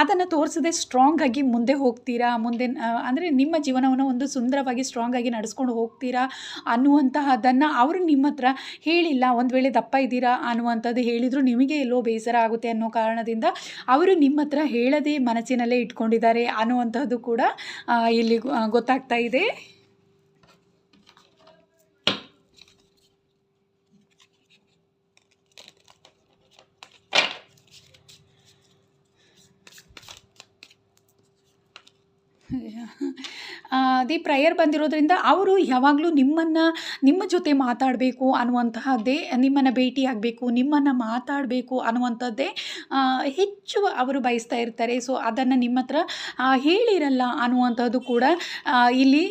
ಅದನ್ನು ತೋರಿಸದೆ ಸ್ಟ್ರಾಂಗ್ ಆಗಿ ಮುಂದೆ ಹೋಗ್ತೀರಾ? ಮುಂದೆ ಅಂದರೆ ನಿಮ್ಮ ಜೀವನವನ್ನು ಒಂದು ಸುಂದರವಾಗಿ ಸ್ಟ್ರಾಂಗ್ ಆಗಿ ನಡೆಸ್ಕೊಂಡು ಹೋಗ್ತೀರಾ ಅನ್ನುವಂತಹದ್ದನ್ನು ಅವರು ನಿಮ್ಮ ಹತ್ರ ಹೇಳಿಲ್ಲ. ಒಂದು ವೇಳೆ ದಪ್ಪ ಇದ್ದೀರಾ ಅನ್ನುವಂಥದ್ದು ಹೇಳಿದರೂ ನಿಮಗೆ ಎಲ್ಲೋ ಬೇಸರ ಆಗುತ್ತೆ ಅನ್ನೋ ಕಾರಣದಿಂದ ಅವರು ನಿಮ್ಮ ಹತ್ರ ಹೇಳದೆ ಮನಸ್ಸಿನಲ್ಲೇ ಇಟ್ಕೊಂಡಿದ್ದಾರೆ ಅನ್ನುವಂಥದ್ದು ಕೂಡ ಇಲ್ಲಿ ಗೊತ್ತಾಗ್ತಾ ಇದೆ. ದಿ ಪ್ರಯರ್ ಬಂದಿರೋದ್ರಿಂದ ಅವರು ಯಾವಾಗಲೂ ನಿಮ್ಮನ್ನು, ನಿಮ್ಮ ಜೊತೆ ಮಾತಾಡಬೇಕು ಅನ್ನುವಂತಹದ್ದೇ ನಿಮ್ಮನ್ನು ಭೇಟಿಯಾಗಬೇಕು ನಿಮ್ಮನ್ನು ಮಾತಾಡಬೇಕು ಅನ್ನುವಂಥದ್ದೇ ಹೆಚ್ಚು ಅವರು ಬಯಸ್ತಾ ಇರ್ತಾರೆ. ಸೊ ಅದನ್ನು ನಿಮ್ಮ ಹತ್ರ ಹೇಳಿರಲ್ಲ ಅನ್ನುವಂಥದ್ದು ಕೂಡ ಇಲ್ಲಿ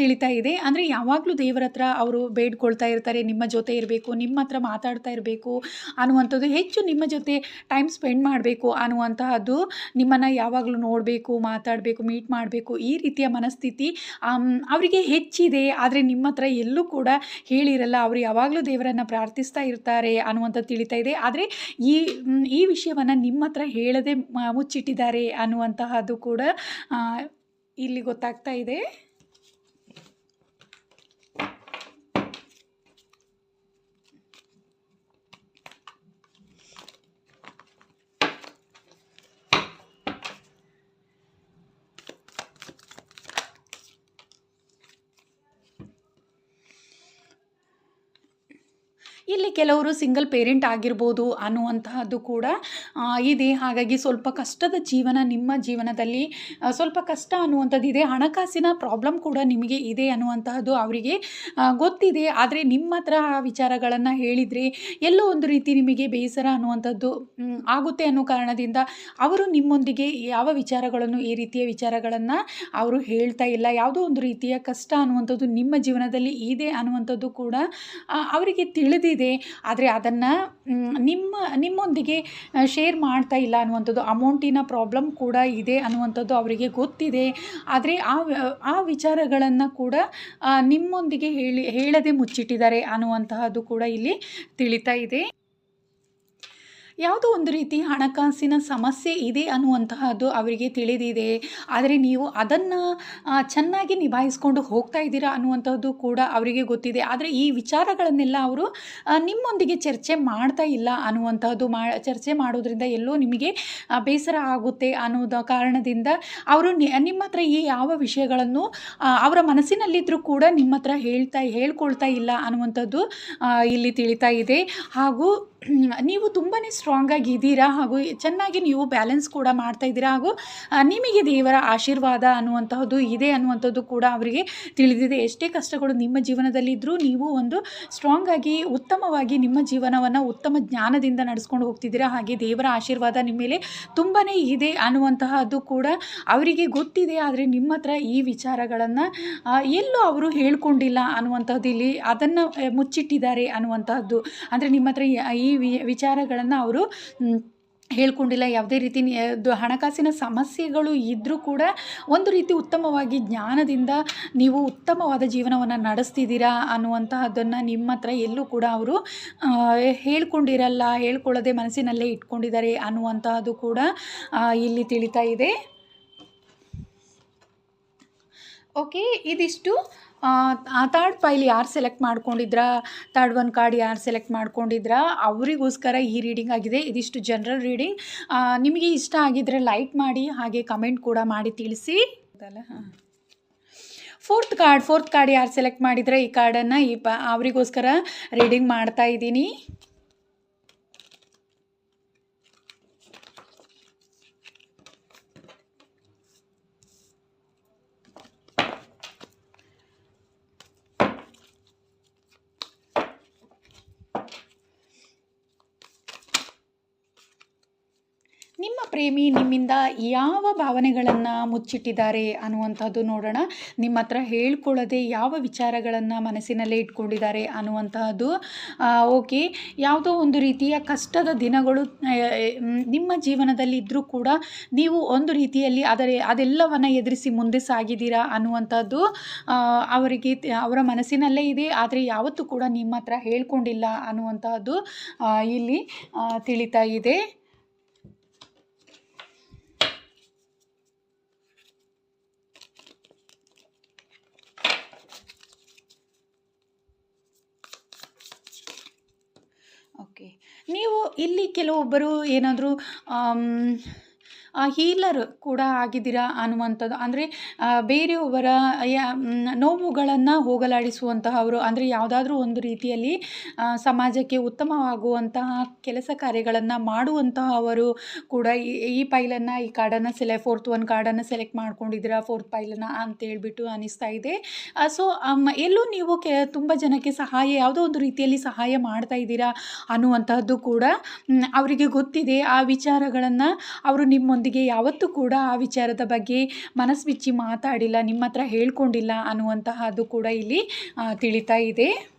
ತಿಳಿತಾ ಇದೆ. ಅಂದರೆ ಯಾವಾಗಲೂ ದೇವರ ಹತ್ರ ಅವರು ಬೇಡ್ಕೊಳ್ತಾ ಇರ್ತಾರೆ. ನಿಮ್ಮ ಜೊತೆ ಇರಬೇಕು, ನಿಮ್ಮ ಹತ್ರ ಮಾತಾಡ್ತಾ ಇರಬೇಕು ಅನ್ನುವಂಥದ್ದು ಹೆಚ್ಚು ನಿಮ್ಮ ಜೊತೆ ಟೈಮ್ ಸ್ಪೆಂಡ್ ಮಾಡಬೇಕು ಅನ್ನುವಂತಹದ್ದು ನಿಮ್ಮನ್ನು ಯಾವಾಗಲೂ ನೋಡಬೇಕು, ಮಾತಾಡಬೇಕು ಮೀಟ್ ಮಾಡಬೇಕು ಈ ರೀತಿಯ ಮನಸ್ಥಿತಿ ಅವರಿಗೆ ಹೆಚ್ಚಿದೆ, ಆದರೆ ನಿಮ್ಮ ಹತ್ರ ಎಲ್ಲೂ ಕೂಡ ಹೇಳಿರಲ್ಲ, ಅವರು ಯಾವಾಗಲೂ ದೇವರನ್ನು ಪ್ರಾರ್ಥಿಸ್ತಾ ಇರ್ತಾರೆ ಅನ್ನುವಂಥ ತಿಳಿತಾ ಇದೆ. ಆದರೆ ಈ ಈ ವಿಷಯವನ್ನು ನಿಮ್ಮ ಹತ್ರ ಹೇಳದೆ ಮುಚ್ಚಿಟ್ಟಿದ್ದಾರೆ ಅನ್ನುವಂತಹದ್ದು ಕೂಡ ಇಲ್ಲಿ ಗೊತ್ತಾಗ್ತಾ ಇದೆ. ಇಲ್ಲಿ ಕೆಲವರು ಸಿಂಗಲ್ ಪೇರೆಂಟ್ ಆಗಿರ್ಬೋದು ಅನ್ನುವಂತಹದ್ದು ಕೂಡ ಇದೆ ಹಾಗಾಗಿ ಸ್ವಲ್ಪ ಕಷ್ಟದ ಜೀವನ ನಿಮ್ಮ ಜೀವನದಲ್ಲಿ ಸ್ವಲ್ಪ ಕಷ್ಟ ಅನ್ನುವಂಥದ್ದು ಇದೆ ಹಣಕಾಸಿನ ಪ್ರಾಬ್ಲಮ್ ಕೂಡ ನಿಮಗೆ ಇದೆ ಅನ್ನುವಂತಹದ್ದು ಅವರಿಗೆ ಗೊತ್ತಿದೆ. ಆದರೆ ನಿಮ್ಮ ಹತ್ರ ಆ ವಿಚಾರಗಳನ್ನು ಹೇಳಿದರೆ ಎಲ್ಲೋ ಒಂದು ರೀತಿ ನಿಮಗೆ ಬೇಸರ ಅನ್ನುವಂಥದ್ದು ಆಗುತ್ತೆ ಅನ್ನೋ ಕಾರಣದಿಂದ ಅವರು ನಿಮ್ಮೊಂದಿಗೆ ಯಾವ ವಿಚಾರಗಳನ್ನು, ಈ ರೀತಿಯ ವಿಚಾರಗಳನ್ನು ಅವರು ಹೇಳ್ತಾ ಇಲ್ಲ. ಯಾವುದೋ ಒಂದು ರೀತಿಯ ಕಷ್ಟ ಅನ್ನುವಂಥದ್ದು ನಿಮ್ಮ ಜೀವನದಲ್ಲಿ ಇದೆ ಅನ್ನುವಂಥದ್ದು ಕೂಡ ಅವರಿಗೆ ತಿಳಿದಿದೆ. ಆದರೆ ಅದನ್ನು ನಿಮ್ಮ, ನಿಮ್ಮೊಂದಿಗೆ ಶೇರ್ ಮಾಡ್ತಾ ಇಲ್ಲ ಅನ್ನುವಂಥದ್ದು, ಅಮೌಂಟಿನ ಪ್ರಾಬ್ಲಮ್ ಕೂಡ ಇದೆ ಅನ್ನುವಂಥದ್ದು ಅವರಿಗೆ ಗೊತ್ತಿದೆ. ಆದರೆ ಆ ಆ ವಿಚಾರಗಳನ್ನು ಕೂಡ ನಿಮ್ಮೊಂದಿಗೆ ಹೇಳಿ, ಹೇಳದೆ ಮುಚ್ಚಿಟ್ಟಿದ್ದಾರೆ ಅನ್ನುವಂತಹದ್ದು ಕೂಡ ಇಲ್ಲಿ ತಿಳಿತಾ ಇದೆ. ಯಾವುದೋ ಒಂದು ರೀತಿ ಹಣಕಾಸಿನ ಸಮಸ್ಯೆ ಇದೆ ಅನ್ನುವಂತಹದ್ದು ಅವರಿಗೆ ತಿಳಿದಿದೆ. ಆದರೆ ನೀವು ಅದನ್ನು ಚೆನ್ನಾಗಿ ನಿಭಾಯಿಸ್ಕೊಂಡು ಹೋಗ್ತಾ ಇದ್ದೀರಾ ಅನ್ನುವಂಥದ್ದು ಕೂಡ ಅವರಿಗೆ ಗೊತ್ತಿದೆ. ಆದರೆ ಈ ವಿಚಾರಗಳನ್ನೆಲ್ಲ ಅವರು ನಿಮ್ಮೊಂದಿಗೆ ಚರ್ಚೆ ಮಾಡ್ತಾ ಇಲ್ಲ ಅನ್ನುವಂಥದ್ದು ಮಾ, ಚರ್ಚೆ ಮಾಡೋದ್ರಿಂದ ಎಲ್ಲೋ ನಿಮಗೆ ಬೇಸರ ಆಗುತ್ತೆ ಅನ್ನೋದ ಕಾರಣದಿಂದ ಅವರು ನಿಮ್ಮ ಹತ್ರ ಈ ಯಾವ ವಿಷಯಗಳನ್ನು ಅವರ ಮನಸ್ಸಿನಲ್ಲಿದ್ದರೂ ಕೂಡ ನಿಮ್ಮ ಹತ್ರ ಹೇಳ್ತಾ, ಹೇಳ್ಕೊಳ್ತಾ ಇಲ್ಲ ಅನ್ನುವಂಥದ್ದು ಇಲ್ಲಿ ತಿಳಿತಾ ಇದೆ. ಹಾಗೂ ನೀವು ತುಂಬಾ ಸ್ಟ್ರಾಂಗ್ ಆಗಿ ಇದ್ದೀರಾ ಹಾಗೂ ಚೆನ್ನಾಗಿ ನೀವು ಬ್ಯಾಲೆನ್ಸ್ ಕೂಡ ಮಾಡ್ತಾ ಇದ್ದೀರಾ ಹಾಗೂ ನಿಮಗೆ ದೇವರ ಆಶೀರ್ವಾದ ಅನ್ನುವಂತಹದ್ದು ಇದೆ ಅನ್ನುವಂಥದ್ದು ಕೂಡ ಅವರಿಗೆ ತಿಳಿದಿದೆ. ಎಷ್ಟೇ ಕಷ್ಟಗಳು ನಿಮ್ಮ ಜೀವನದಲ್ಲಿ ಇದ್ದರೂ ನೀವು ಒಂದು ಸ್ಟ್ರಾಂಗ್ ಆಗಿ, ಉತ್ತಮವಾಗಿ ನಿಮ್ಮ ಜೀವನವನ್ನು ಉತ್ತಮ ಜ್ಞಾನದಿಂದ ನಡೆಸ್ಕೊಂಡು ಹೋಗ್ತಿದ್ದೀರಾ. ಹಾಗೆ ದೇವರ ಆಶೀರ್ವಾದ ನಿಮ್ಮ ಮೇಲೆ ತುಂಬಾ ಇದೆ ಅನ್ನುವಂತಹದ್ದು ಕೂಡ ಅವರಿಗೆ ಗೊತ್ತಿದೆ. ಆದರೆ ನಿಮ್ಮ ಹತ್ರ ಈ ವಿಚಾರಗಳನ್ನು ಎಲ್ಲೂ ಅವರು ಹೇಳ್ಕೊಂಡಿಲ್ಲ ಅನ್ನುವಂಥದ್ದು ಇಲ್ಲಿ ಅದನ್ನು ಮುಚ್ಚಿಟ್ಟಿದ್ದಾರೆ ಅನ್ನುವಂತಹದ್ದು. ಅಂದರೆ ನಿಮ್ಮ ಹತ್ರ ಈ ವಿಚಾರಗಳನ್ನು ಅವರು ಹೇಳ್ಕೊಂಡಿಲ್ಲ. ಯಾವುದೇ ರೀತಿ ಹಣಕಾಸಿನ ಸಮಸ್ಯೆಗಳು ಇದ್ದರೂ ಕೂಡ ಒಂದು ರೀತಿ ಉತ್ತಮವಾಗಿ ಜ್ಞಾನದಿಂದ ನೀವು ಉತ್ತಮವಾದ ಜೀವನವನ್ನು ನಡೆಸ್ತಿದ್ದೀರಾ ಅನ್ನುವಂತಹದ್ದನ್ನು ನಿಮ್ಮ ಹತ್ರ ಎಲ್ಲೂ ಕೂಡ ಅವರು ಹೇಳ್ಕೊಂಡಿರಲ್ಲ, ಹೇಳ್ಕೊಳ್ಳದೆ ಮನಸ್ಸಿನಲ್ಲೇ ಇಟ್ಕೊಂಡಿದ್ದಾರೆ ಅನ್ನುವಂತಹದ್ದು ಕೂಡ ಇಲ್ಲಿ ತಿಳಿತಾ ಇದೆ. ಓಕೆ, ಇದಿಷ್ಟು. ಥರ್ಡ್ ಫೈಲ್ ಯಾರು ಸೆಲೆಕ್ಟ್ ಮಾಡ್ಕೊಂಡಿದ್ರ? ಥರ್ಡ್ ಒನ್ ಕಾರ್ಡ್ ಯಾರು ಸೆಲೆಕ್ಟ್ ಮಾಡ್ಕೊಂಡಿದ್ರಾ? ಅವರಿಗೋಸ್ಕರ ಈ ರೀಡಿಂಗ್ ಆಗಿದೆ. ಇದಿಷ್ಟು ಜನರಲ್ ರೀಡಿಂಗ್ ನಿಮಗೆ ಇಷ್ಟ ಆಗಿದ್ರೆ ಲೈಕ್ ಮಾಡಿ ಹಾಗೆ ಕಮೆಂಟ್ ಕೂಡ ಮಾಡಿ ತಿಳಿಸಿ. ಅದಲ್ಲ ಹಾಂ. ಫೋರ್ತ್ ಕಾರ್ಡ್ ಫೋರ್ತ್ ಕಾರ್ಡ್ ಯಾರು ಸೆಲೆಕ್ಟ್ ಮಾಡಿದರೆ ಈ ಕಾರ್ಡನ್ನು ಈ ಪ ಅವರಿಗೋಸ್ಕರ ರೀಡಿಂಗ್ ಮಾಡ್ತಾ ಇದ್ದೀನಿ. ನಿಮ್ಮ ಪ್ರೇಮಿ ನಿಮ್ಮಿಂದ ಯಾವ ಭಾವನೆಗಳನ್ನು ಮುಚ್ಚಿಟ್ಟಿದ್ದಾರೆ ಅನ್ನುವಂಥದ್ದು ನೋಡೋಣ. ನಿಮ್ಮ ಹತ್ರ ಹೇಳ್ಕೊಳ್ಳದೆ ಯಾವ ವಿಚಾರಗಳನ್ನು ಮನಸ್ಸಿನಲ್ಲೇ ಇಟ್ಕೊಂಡಿದ್ದಾರೆ ಅನ್ನುವಂತಹದ್ದು ಓಕೆ. ಯಾವುದೋ ಒಂದು ರೀತಿಯ ಕಷ್ಟದ ದಿನಗಳು ನಿಮ್ಮ ಜೀವನದಲ್ಲಿ ಇದ್ದರೂ ಕೂಡ ನೀವು ಒಂದು ರೀತಿಯಲ್ಲಿ ಅದರ ಅದೆಲ್ಲವನ್ನು ಎದುರಿಸಿ ಮುಂದೆ ಸಾಗಿದ್ದೀರಾ ಅನ್ನುವಂಥದ್ದು ಅವರಿಗೆ ಅವರ ಮನಸ್ಸಿನಲ್ಲೇ ಇದೆ, ಆದರೆ ಯಾವತ್ತೂ ಕೂಡ ನಿಮ್ಮ ಹತ್ರ ಹೇಳ್ಕೊಂಡಿಲ್ಲ ಅನ್ನುವಂತಹದ್ದು ಇಲ್ಲಿ ತಿಳಿತಾ ಇದೆ. ಓಕೆ ನೀವು ಇಲ್ಲಿ ಕೆಲವೊಬ್ಬರು ಏನಾದರೂ ಹೀಲರ್ ಕೂಡ ಆಗಿದ್ದೀರಾ ಅನ್ನುವಂಥದ್ದು. ಅಂದರೆ ಬೇರೆಯವರ, ಯಾ ನೋವುಗಳನ್ನು ಹೋಗಲಾಡಿಸುವಂತಹವರು, ಅಂದರೆ ಯಾವುದಾದ್ರೂ ಒಂದು ರೀತಿಯಲ್ಲಿ ಸಮಾಜಕ್ಕೆ ಉತ್ತಮವಾಗುವಂತಹ ಕೆಲಸ ಕಾರ್ಯಗಳನ್ನು ಮಾಡುವಂತಹವರು ಕೂಡ ಈ ಪೈಲನ್ನು, ಈ ಕಾರ್ಡನ್ನು ಸೆಲೆ, ಫೋರ್ತ್ ಒನ್ ಕಾರ್ಡನ್ನು ಸೆಲೆಕ್ಟ್ ಮಾಡ್ಕೊಂಡಿದ್ದೀರಾ, ಫೋರ್ತ್ ಪೈಲನ್ನ ಅಂತ ಹೇಳ್ಬಿಟ್ಟು ಅನಿಸ್ತಾ ಇದೆ. ಸೊ ಎಲ್ಲೂ ನೀವು ಕೆ, ತುಂಬ ಜನಕ್ಕೆ ಸಹಾಯ, ಯಾವುದೋ ಒಂದು ರೀತಿಯಲ್ಲಿ ಸಹಾಯ ಮಾಡ್ತಾ ಇದ್ದೀರಾ ಅನ್ನುವಂತಹದ್ದು ಕೂಡ ಅವರಿಗೆ ಗೊತ್ತಿದೆ. ಆ ವಿಚಾರಗಳನ್ನು ಅವರು ನಿಮ್ಮೊಂದಿಗೆ ಯಾವತ್ತೂ ಕೂಡ ಆ ವಿಚಾರದ ಬಗ್ಗೆ ಮನಸ್ಸು ಬಿಚ್ಚಿ ಮಾತಾಡಿಲ್ಲ, ನಿಮ್ಮ ಹತ್ರ ಹೇಳ್ಕೊಂಡಿಲ್ಲ ಅನ್ನುವಂತಹದ್ದು ಕೂಡ ಇಲ್ಲಿ ತಿಳಿತಾ ಇದೆ.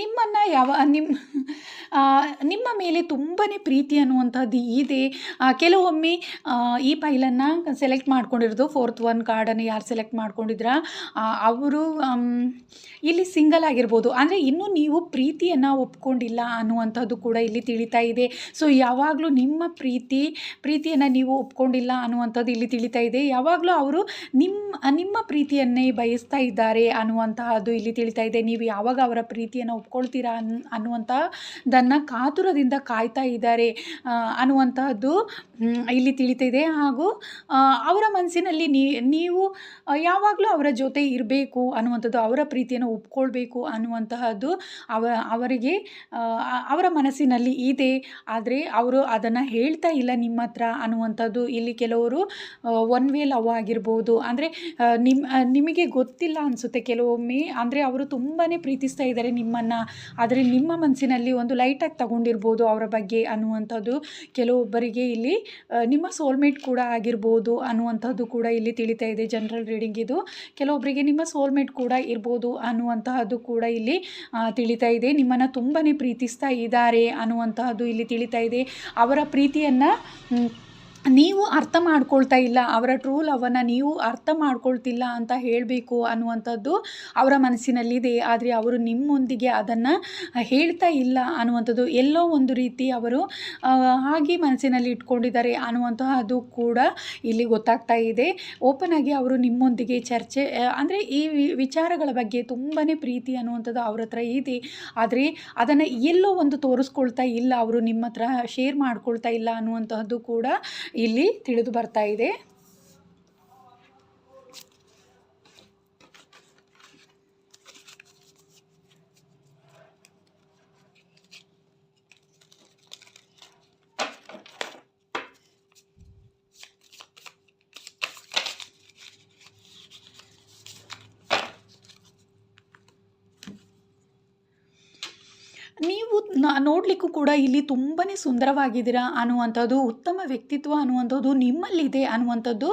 ನಿಮ್ಮನ್ನು ಯಾವ ನಿಮ್ಮ ನಿಮ್ಮ ಮೇಲೆ ತುಂಬಾ ಪ್ರೀತಿ ಅನ್ನುವಂಥದ್ದು ಇದೆ. ಕೆಲವೊಮ್ಮೆ ಈ ಫೈಲನ್ನು ಸೆಲೆಕ್ಟ್ ಮಾಡ್ಕೊಂಡಿರೋದು ಫೋರ್ತ್ ಒನ್ ಕಾರ್ಡನ್ನು ಯಾರು ಸೆಲೆಕ್ಟ್ ಮಾಡ್ಕೊಂಡಿದ್ರ? ಅವರು ಇಲ್ಲಿ ಸಿಂಗಲ್ ಆಗಿರ್ಬೋದು. ಅಂದರೆ ಇನ್ನೂ ನೀವು ಪ್ರೀತಿಯನ್ನು ಒಪ್ಕೊಂಡಿಲ್ಲ ಅನ್ನುವಂಥದ್ದು ಕೂಡ ಇಲ್ಲಿ ತಿಳಿತಾ ಇದೆ. ಸೊ ಯಾವಾಗಲೂ ನಿಮ್ಮ ಪ್ರೀತಿ, ಪ್ರೀತಿಯನ್ನು ನೀವು ಒಪ್ಕೊಂಡಿಲ್ಲ ಅನ್ನುವಂಥದ್ದು ಇಲ್ಲಿ ತಿಳಿತಾ ಇದೆ. ಯಾವಾಗಲೂ ಅವರು ನಿಮ್ಮ ನಿಮ್ಮ ಪ್ರೀತಿಯನ್ನೇ ಬಯಸ್ತಾ ಇದ್ದಾರೆ ಅನ್ನುವಂತಹದ್ದು ಇಲ್ಲಿ ತಿಳಿತಾ ಇದೆ. ನೀವು ಯಾವಾಗ ಅವರ ಪ್ರೀತಿಯನ್ನು ಒಪ್ಕೊಳ್ತೀರಾ ಅನ್ ಅನ್ನುವಂಥದ್ದನ್ನು ಕಾತುರದಿಂದ ಕಾಯ್ತಾ ಇದ್ದಾರೆ. ಅನ್ನುವಂತಹದ್ದು ಇಲ್ಲಿ ತಿಳಿತಿದೆ. ಹಾಗೂ ಅವರ ಮನಸ್ಸಿನಲ್ಲಿ ನೀವು ಯಾವಾಗಲೂ ಅವರ ಜೊತೆ ಇರಬೇಕು ಅನ್ನುವಂಥದ್ದು, ಅವರ ಪ್ರೀತಿಯನ್ನು ಒಪ್ಕೊಳ್ಬೇಕು ಅನ್ನುವಂತಹದ್ದು ಅವ, ಅವರಿಗೆ ಅವರ ಮನಸ್ಸಿನಲ್ಲಿ ಇದೆ. ಆದರೆ, ಅವರು ಅದನ್ನು ಹೇಳ್ತಾ ಇಲ್ಲ ನಿಮ್ಮ ಹತ್ರ ಅನ್ನುವಂಥದ್ದು ಇಲ್ಲಿ ಕೆಲವರು ಒನ್ ವೇ ಲವ್ ಆಗಿರ್ಬೋದು. ಅಂದರೆ ನಿಮ್ಮ ನಿಮಗೆ ಗೊತ್ತಿಲ್ಲ ಅನಿಸುತ್ತೆ ಕೆಲವೊಮ್ಮೆ. ಅಂದರೆ, ಅವರು ತುಂಬಾ ಪ್ರೀತಿಸ್ತಾ ಇದ್ದಾರೆ ನಿಮ್ಮನ್ನು ಆದರೆ ನಿಮ್ಮ ಮನಸ್ಸಿನಲ್ಲಿ ಒಂದು ಲೈಟಾಗಿ ತಗೊಂಡಿರ್ಬೋದು ಅವರ ಬಗ್ಗೆ ಅನ್ನುವಂಥದ್ದು. ಕೆಲವೊಬ್ಬರಿಗೆ ಇಲ್ಲಿ ನಿಮ್ಮ ಸೋಲ್ಮೇಟ್ ಕೂಡ ಆಗಿರ್ಬೋದು ಅನ್ನುವಂಥದ್ದು ಕೂಡ ಇಲ್ಲಿ ತಿಳಿತಾ ಇದೆ ಜನರಲ್ ರೀಡಿಂಗ್ ಇದು. ಕೆಲವೊಬ್ಬರಿಗೆ ನಿಮ್ಮ ಸೋಲ್ಮೇಟ್ ಕೂಡ ಇರ್ಬೋದು ಅನ್ನುವಂತಹದ್ದು ಕೂಡ ಇಲ್ಲಿ ತಿಳಿತಾ ಇದೆ. ನಿಮ್ಮನ್ನು ತುಂಬಾ ಪ್ರೀತಿಸ್ತಾ ಇದ್ದಾರೆ ಅನ್ನುವಂತಹದ್ದು ಇಲ್ಲಿ ತಿಳಿತಾ ಇದೆ. ಅವರ ಪ್ರೀತಿಯನ್ನು ನೀವು ಅರ್ಥ ಮಾಡ್ಕೊಳ್ತಾ ಇಲ್ಲ, ಅವರ ಟ್ರೂ ಲವ್ವನ್ನು ನೀವು ಅರ್ಥ ಮಾಡ್ಕೊಳ್ತಿಲ್ಲ ಅಂತ ಹೇಳಬೇಕು ಅನ್ನುವಂಥದ್ದು ಅವರ ಮನಸ್ಸಿನಲ್ಲಿದೆ. ಆದರೆ ಅವರು ನಿಮ್ಮೊಂದಿಗೆ ಅದನ್ನು ಹೇಳ್ತಾ ಇಲ್ಲ ಅನ್ನುವಂಥದ್ದು ಎಲ್ಲೋ ಒಂದು ರೀತಿ ಅವರು ಹಾಗೆ ಮನಸ್ಸಿನಲ್ಲಿ ಇಟ್ಕೊಂಡಿದ್ದಾರೆ ಅನ್ನುವಂತಹದ್ದು ಕೂಡ ಇಲ್ಲಿ ಗೊತ್ತಾಗ್ತಾ ಇದೆ. ಓಪನ್ ಆಗಿ ಅವರು ನಿಮ್ಮೊಂದಿಗೆ ಚರ್ಚೆ ಅಂದರೆ ಈ ವಿಚಾರಗಳ ಬಗ್ಗೆ ತುಂಬಾ ಪ್ರೀತಿ ಅನ್ನುವಂಥದ್ದು ಅವ್ರ ಹತ್ರ ಇದೆ. ಆದರೆ ಅದನ್ನು ಎಲ್ಲೋ ಒಂದು ತೋರಿಸ್ಕೊಳ್ತಾ ಇಲ್ಲ, ಅವರು ನಿಮ್ಮ ಹತ್ರ ಶೇರ್ ಮಾಡ್ಕೊಳ್ತಾ ಇಲ್ಲ ಅನ್ನುವಂತಹದ್ದು ಕೂಡ ಇಲ್ಲಿ ತಿಳಿದು ಬರ್ತಾ ಇದೆ. ನೀವು ನೋಡಲಿಕ್ಕೂ ಕೂಡ ಇಲ್ಲಿ ತುಂಬಾ ಸುಂದರವಾಗಿದ್ದೀರಾ ಅನ್ನುವಂಥದ್ದು ಉತ್ತಮ ವ್ಯಕ್ತಿತ್ವ ಅನ್ನುವಂಥದ್ದು ನಿಮ್ಮಲ್ಲಿದೆ ಅನ್ನುವಂಥದ್ದು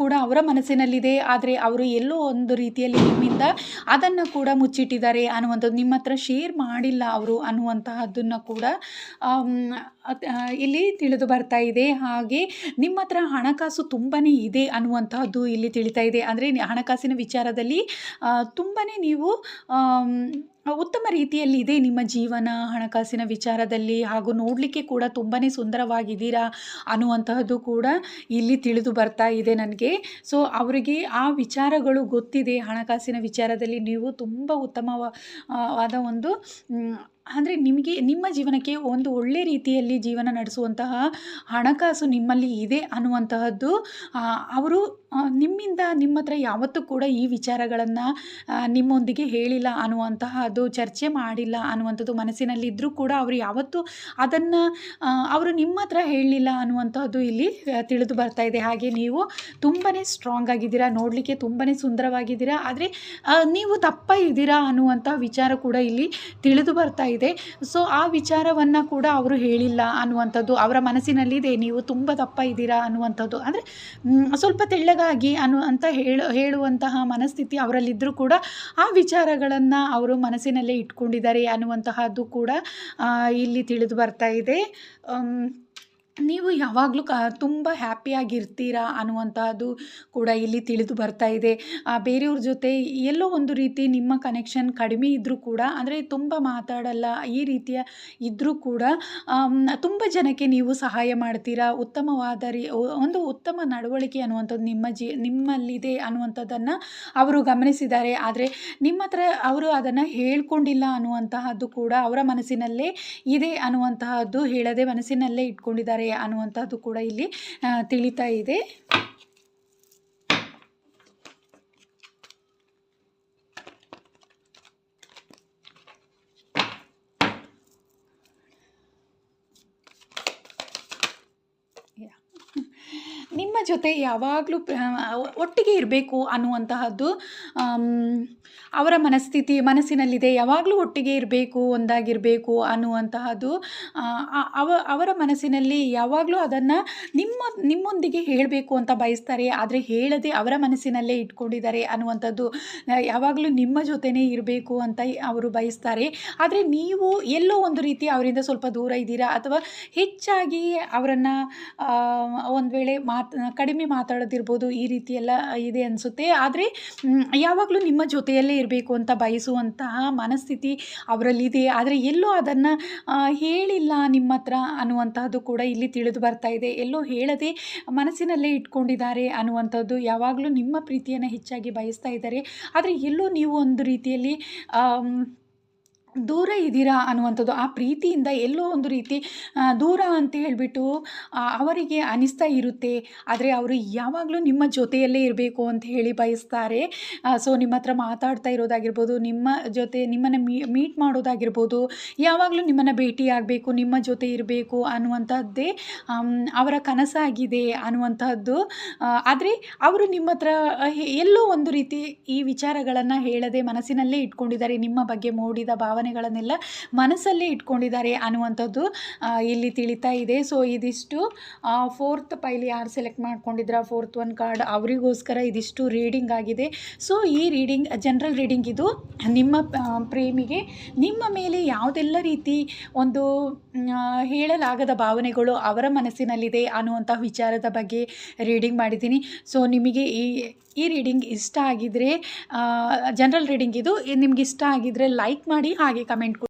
ಕೂಡ ಅವರ ಮನಸ್ಸಿನಲ್ಲಿದೆ. ಆದರೆ ಅವರು ಎಲ್ಲೋ ಒಂದು ರೀತಿಯಲ್ಲಿ ನಿಮ್ಮಿಂದ ಅದನ್ನು ಕೂಡ ಮುಚ್ಚಿಟ್ಟಿದ್ದಾರೆ ಅನ್ನುವಂಥದ್ದು ನಿಮ್ಮ ಹತ್ರ ಶೇರ್ ಮಾಡಿಲ್ಲ ಅವರು ಅನ್ನುವಂತಹದ್ದನ್ನು ಕೂಡ ಇಲ್ಲಿ ತಿಳಿದು ಬರ್ತಾ ಇದೆ. ಹಾಗೆ ನಿಮ್ಮ ಹತ್ರ ಹಣಕಾಸು ತುಂಬಾ ಇದೆ ಅನ್ನುವಂತಹದ್ದು ಇಲ್ಲಿ ತಿಳಿತಾ ಇದೆ. ಅಂದರೆ ಹಣಕಾಸಿನ ವಿಚಾರದಲ್ಲಿ ತುಂಬಾ ನೀವು ಉತ್ತಮ ರೀತಿಯಲ್ಲಿ ಇದೆ ನಿಮ್ಮ ಜೀವನ ಹಣಕಾಸಿನ ವಿಚಾರದಲ್ಲಿ ಹಾಗೂ ನೋಡಲಿಕ್ಕೆ ಕೂಡ ತುಂಬಾ ಸುಂದರವಾಗಿದ್ದೀರಾ. ಅನ್ನುವಂತಹದ್ದು ಕೂಡ ಇಲ್ಲಿ ತಿಳಿದು ಬರ್ತಾ ಇದೆ ನನಗೆ. ಸೊ ಅವರಿಗೆ ಆ ವಿಚಾರಗಳು ಗೊತ್ತಿದೆ. ಹಣಕಾಸಿನ ವಿಚಾರದಲ್ಲಿ ನೀವು ತುಂಬ ಉತ್ತಮವಾದ ಒಂದು ಅಂದರೆ ನಿಮಗೆ, ನಿಮ್ಮ ಜೀವನಕ್ಕೆ ಒಂದು ಒಳ್ಳೆ ರೀತಿಯಲ್ಲಿ ಜೀವನ ನಡೆಸುವಂತಹ ಹಣಕಾಸು ನಿಮ್ಮಲ್ಲಿ ಇದೆ ಅನ್ನುವಂತಹದ್ದು ಅವರು ನಿಮ್ಮಿಂದ ನಿಮ್ಮ ಹತ್ರ ಯಾವತ್ತೂ ಕೂಡ ಈ ವಿಚಾರಗಳನ್ನು ನಿಮ್ಮೊಂದಿಗೆ ಹೇಳಿಲ್ಲ ಅನ್ನುವಂತಹದ್ದು, ಚರ್ಚೆ ಮಾಡಿಲ್ಲ ಅನ್ನುವಂಥದ್ದು ಮನಸ್ಸಿನಲ್ಲಿದ್ದರೂ ಕೂಡ ಅವರು ಯಾವತ್ತೂ ಅದನ್ನು ಅವರು ನಿಮ್ಮ ಹತ್ರ ಹೇಳಲಿಲ್ಲ ಅನ್ನುವಂಥದ್ದು ಇಲ್ಲಿ ತಿಳಿದು ಬರ್ತಾ ಇದೆ. ಹಾಗೆ ನೀವು ತುಂಬಾ ಸ್ಟ್ರಾಂಗ್ ಆಗಿದ್ದೀರಾ, ನೋಡಲಿಕ್ಕೆ ತುಂಬಾ ಸುಂದರವಾಗಿದ್ದೀರಾ, ಆದರೆ ನೀವು ತಪ್ಪ ಇದ್ದೀರಾ ಅನ್ನುವಂಥ ವಿಚಾರ ಕೂಡ ಇಲ್ಲಿ ತಿಳಿದು ಬರ್ತಾ ಇದೆ. ಸೊ ಆ ವಿಚಾರವನ್ನು ಕೂಡ ಅವರು ಹೇಳಿಲ್ಲ ಅನ್ನುವಂಥದ್ದು ಅವರ ಮನಸ್ಸಿನಲ್ಲಿದೆ. ನೀವು ತುಂಬ ದಪ್ಪ ಇದ್ದೀರಾ ಅನ್ನುವಂಥದ್ದು. ಅಂದರೆ ಸ್ವಲ್ಪ ತೆಳ್ಳಗಾಗಿ ಅನ್ನು ಅಂತ ಹೇಳು, ಹೇಳುವಂತಹ ಮನಸ್ಥಿತಿ ಅವರಲ್ಲಿದ್ದರೂ ಕೂಡ ಆ ವಿಚಾರಗಳನ್ನು ಅವರು ಮನಸ್ಸಿನಲ್ಲೇ ಇಟ್ಕೊಂಡಿದ್ದಾರೆ ಅನ್ನುವಂತಹದ್ದು ಕೂಡ ಇಲ್ಲಿ ತಿಳಿದು ಬರ್ತಾ ಇದೆ. ನೀವು ಯಾವಾಗಲೂ ಕ, ತುಂಬ ಹ್ಯಾಪಿಯಾಗಿರ್ತೀರಾ ಅನ್ನುವಂತಹದ್ದು ಕೂಡ ಇಲ್ಲಿ ತಿಳಿದು ಬರ್ತಾ ಇದೆ. ಬೇರೆಯವ್ರ ಜೊತೆ ಎಲ್ಲೋ ಒಂದು ರೀತಿ ನಿಮ್ಮ ಕನೆಕ್ಷನ್ ಕಡಿಮೆ ಇದ್ದರೂ ಕೂಡ, ಅಂದರೆ ತುಂಬ ಮಾತಾಡಲ್ಲ ಈ ರೀತಿಯ ಇದ್ದರೂ ಕೂಡ ತುಂಬ ಜನಕ್ಕೆ ನೀವು ಸಹಾಯ ಮಾಡ್ತೀರಾ? ಉತ್ತಮವಾದ ರೀ ಒಂದು ಉತ್ತಮ ನಡವಳಿಕೆ ಅನ್ನುವಂಥದ್ದು ನಿಮ್ಮ ಜಿ, ನಿಮ್ಮಲ್ಲಿದೆ ಅನ್ನುವಂಥದ್ದನ್ನು ಅವರು ಗಮನಿಸಿದ್ದಾರೆ. ಆದರೆ ನಿಮ್ಮ ಹತ್ರ ಅವರು ಅದನ್ನು ಹೇಳ್ಕೊಂಡಿಲ್ಲ ಅನ್ನುವಂತಹದ್ದು ಕೂಡ ಅವರ ಮನಸ್ಸಿನಲ್ಲೇ ಇದೆ ಅನ್ನುವಂತಹದ್ದು ಹೇಳದೆ ಮನಸ್ಸಿನಲ್ಲೇ ಇಟ್ಕೊಂಡಿದ್ದಾರೆ. ಅನ್ನುವಂಥದ್ದು ಕೂಡ ಇಲ್ಲಿ ತಿಳಿತಾ ಇದೆ ಯಾ. ಜೊತೆ ಯಾವಾಗಲೂ ಒಟ್ಟಿಗೆ ಇರಬೇಕು ಅನ್ನುವಂತಹದ್ದು ಅವರ ಮನಸ್ಥಿತಿ ಮನಸ್ಸಿನಲ್ಲಿದೆ. ಯಾವಾಗಲೂ ಒಟ್ಟಿಗೆ ಇರಬೇಕು, ಒಂದಾಗಿರಬೇಕು ಅನ್ನುವಂತಹದ್ದು ಅವ, ಅವರ ಮನಸ್ಸಿನಲ್ಲಿ ಯಾವಾಗಲೂ ಅದನ್ನು ನಿಮ್ಮ, ನಿಮ್ಮೊಂದಿಗೆ ಹೇಳಬೇಕು ಅಂತ ಬಯಸ್ತಾರೆ. ಆದರೆ ಹೇಳದೆ ಅವರ ಮನಸ್ಸಿನಲ್ಲೇ ಇಟ್ಕೊಂಡಿದ್ದಾರೆ ಅನ್ನುವಂಥದ್ದು ಯಾವಾಗಲೂ ನಿಮ್ಮ ಜೊತೆನೇ ಇರಬೇಕು ಅಂತ ಅವರು ಬಯಸ್ತಾರೆ. ಆದರೆ ನೀವು ಎಲ್ಲೋ ಒಂದು ರೀತಿ ಅವರಿಂದ ಸ್ವಲ್ಪ ದೂರ ಇದ್ದೀರಾ? ಅಥವಾ ಹೆಚ್ಚಾಗಿ ಅವರನ್ನು ಒಂದು ವೇಳೆ ಮಾತು ಕಡಿಮೆ ಮಾತಾಡೋದಿರ್ಬೋದು ಈ ರೀತಿ ಎಲ್ಲ ಇದೆ ಅನಿಸುತ್ತೆ. ಆದರೆ ಯಾವಾಗಲೂ ನಿಮ್ಮ ಜೊತೆಯಲ್ಲೇ ಇರಬೇಕು ಅಂತ ಬಯಸುವಂತಹ ಮನಸ್ಥಿತಿ ಅವರಲ್ಲಿದೆ. ಆದರೆ ಎಲ್ಲೋ ಅದನ್ನು ಹೇಳಿಲ್ಲ ನಿಮ್ಮ ಹತ್ರ ಅನ್ನುವಂತಹದ್ದು ಕೂಡ ಇಲ್ಲಿ ತಿಳಿದು ಬರ್ತಾ ಇದೆ. ಎಲ್ಲೋ ಹೇಳದೆ ಮನಸ್ಸಿನಲ್ಲೇ ಇಟ್ಕೊಂಡಿದ್ದಾರೆ ಅನ್ನುವಂಥದ್ದು ಯಾವಾಗಲೂ ನಿಮ್ಮ ಪ್ರೀತಿಯನ್ನು ಹೆಚ್ಚಾಗಿ ಬಯಸ್ತಾ ಇದ್ದಾರೆ. ಆದರೆ ಎಲ್ಲೋ ನೀವು ಒಂದು ರೀತಿಯಲ್ಲಿ ದೂರ ಇದ್ದೀರಾ ಅನ್ನುವಂಥದ್ದು, ಆ ಪ್ರೀತಿಯಿಂದ ಎಲ್ಲೋ ಒಂದು ರೀತಿ ದೂರ ಅಂತ ಹೇಳಿಬಿಟ್ಟು ಅವರಿಗೆ ಅನಿಸ್ತಾ ಇರುತ್ತೆ. ಆದರೆ ಅವರು ಯಾವಾಗಲೂ ನಿಮ್ಮ ಜೊತೆಯಲ್ಲೇ ಇರಬೇಕು ಅಂತ ಹೇಳಿ ಬಯಸ್ತಾರೆ. ಸೊ ನಿಮ್ಮ ಹತ್ರ ಮಾತಾಡ್ತಾ ಇರೋದಾಗಿರ್ಬೋದು, ನಿಮ್ಮ ಜೊತೆ ನಿಮ್ಮನ್ನು ಮೀಟ್ ಮಾಡೋದಾಗಿರ್ಬೋದು, ಯಾವಾಗಲೂ ನಿಮ್ಮನ್ನು ಭೇಟಿಯಾಗಬೇಕು ನಿಮ್ಮ ಜೊತೆ ಇರಬೇಕು ಅನ್ನುವಂಥದ್ದೇ ಅವರ ಕನಸಾಗಿದೆ ಅನ್ನುವಂಥದ್ದು. ಆದರೆ ಅವರು ನಿಮ್ಮ ಹತ್ರ ಎಲ್ಲೋ ಒಂದು ರೀತಿ ಈ ವಿಚಾರಗಳನ್ನು ಹೇಳದೆ ಮನಸ್ಸಿನಲ್ಲೇ ಇಟ್ಕೊಂಡಿದ್ದಾರೆ, ನಿಮ್ಮ ಬಗ್ಗೆ ಮೂಡಿದ ಭಾವನೆ ಭಾವನೆಗಳನ್ನೆಲ್ಲ ಮನಸ್ಸಲ್ಲಿ ಇಟ್ಕೊಂಡಿದ್ದಾರೆ ಅನ್ನುವಂಥದ್ದು ಇಲ್ಲಿ ತಿಳಿತಾ ಇದೆ. ಸೊ ಇದಿಷ್ಟು ಫೋರ್ತ್ ಪೈಲಿ ಯಾರು ಸೆಲೆಕ್ಟ್ ಮಾಡ್ಕೊಂಡಿದ್ರ ಫೋರ್ತ್ ಒನ್ ಕಾರ್ಡ್ ಅವರಿಗೋಸ್ಕರ ಇದಿಷ್ಟು ರೀಡಿಂಗ್ ಆಗಿದೆ. ಸೊ ಈ ರೀಡಿಂಗ್ ಜನರಲ್ ರೀಡಿಂಗ್ ಇದು ನಿಮ್ಮ ಪ್ರೇಮಿಗೆ ನಿಮ್ಮ ಮೇಲೆ ಯಾವುದೆಲ್ಲ ರೀತಿ ಒಂದು ಹೇಳಲಾಗದ ಭಾವನೆಗಳು ಅವರ ಮನಸ್ಸಿನಲ್ಲಿದೆ ಅನ್ನುವಂಥ ವಿಚಾರದ ಬಗ್ಗೆ ರೀಡಿಂಗ್ ಮಾಡಿದ್ದೀನಿ. ಸೊ ನಿಮಗೆ ಈ ಈ ರೀಡಿಂಗ್ ಇಷ್ಟ ಆಗಿದ್ರೆ ಜನರಲ್ ರೀಡಿಂಗ್ ಇದು ನಿಮ್ಗೆ ಇಷ್ಟ ಆಗಿದ್ರೆ ಲೈಕ್ ಮಾಡಿ ಹಾಗೆ ಕಮೆಂಟ್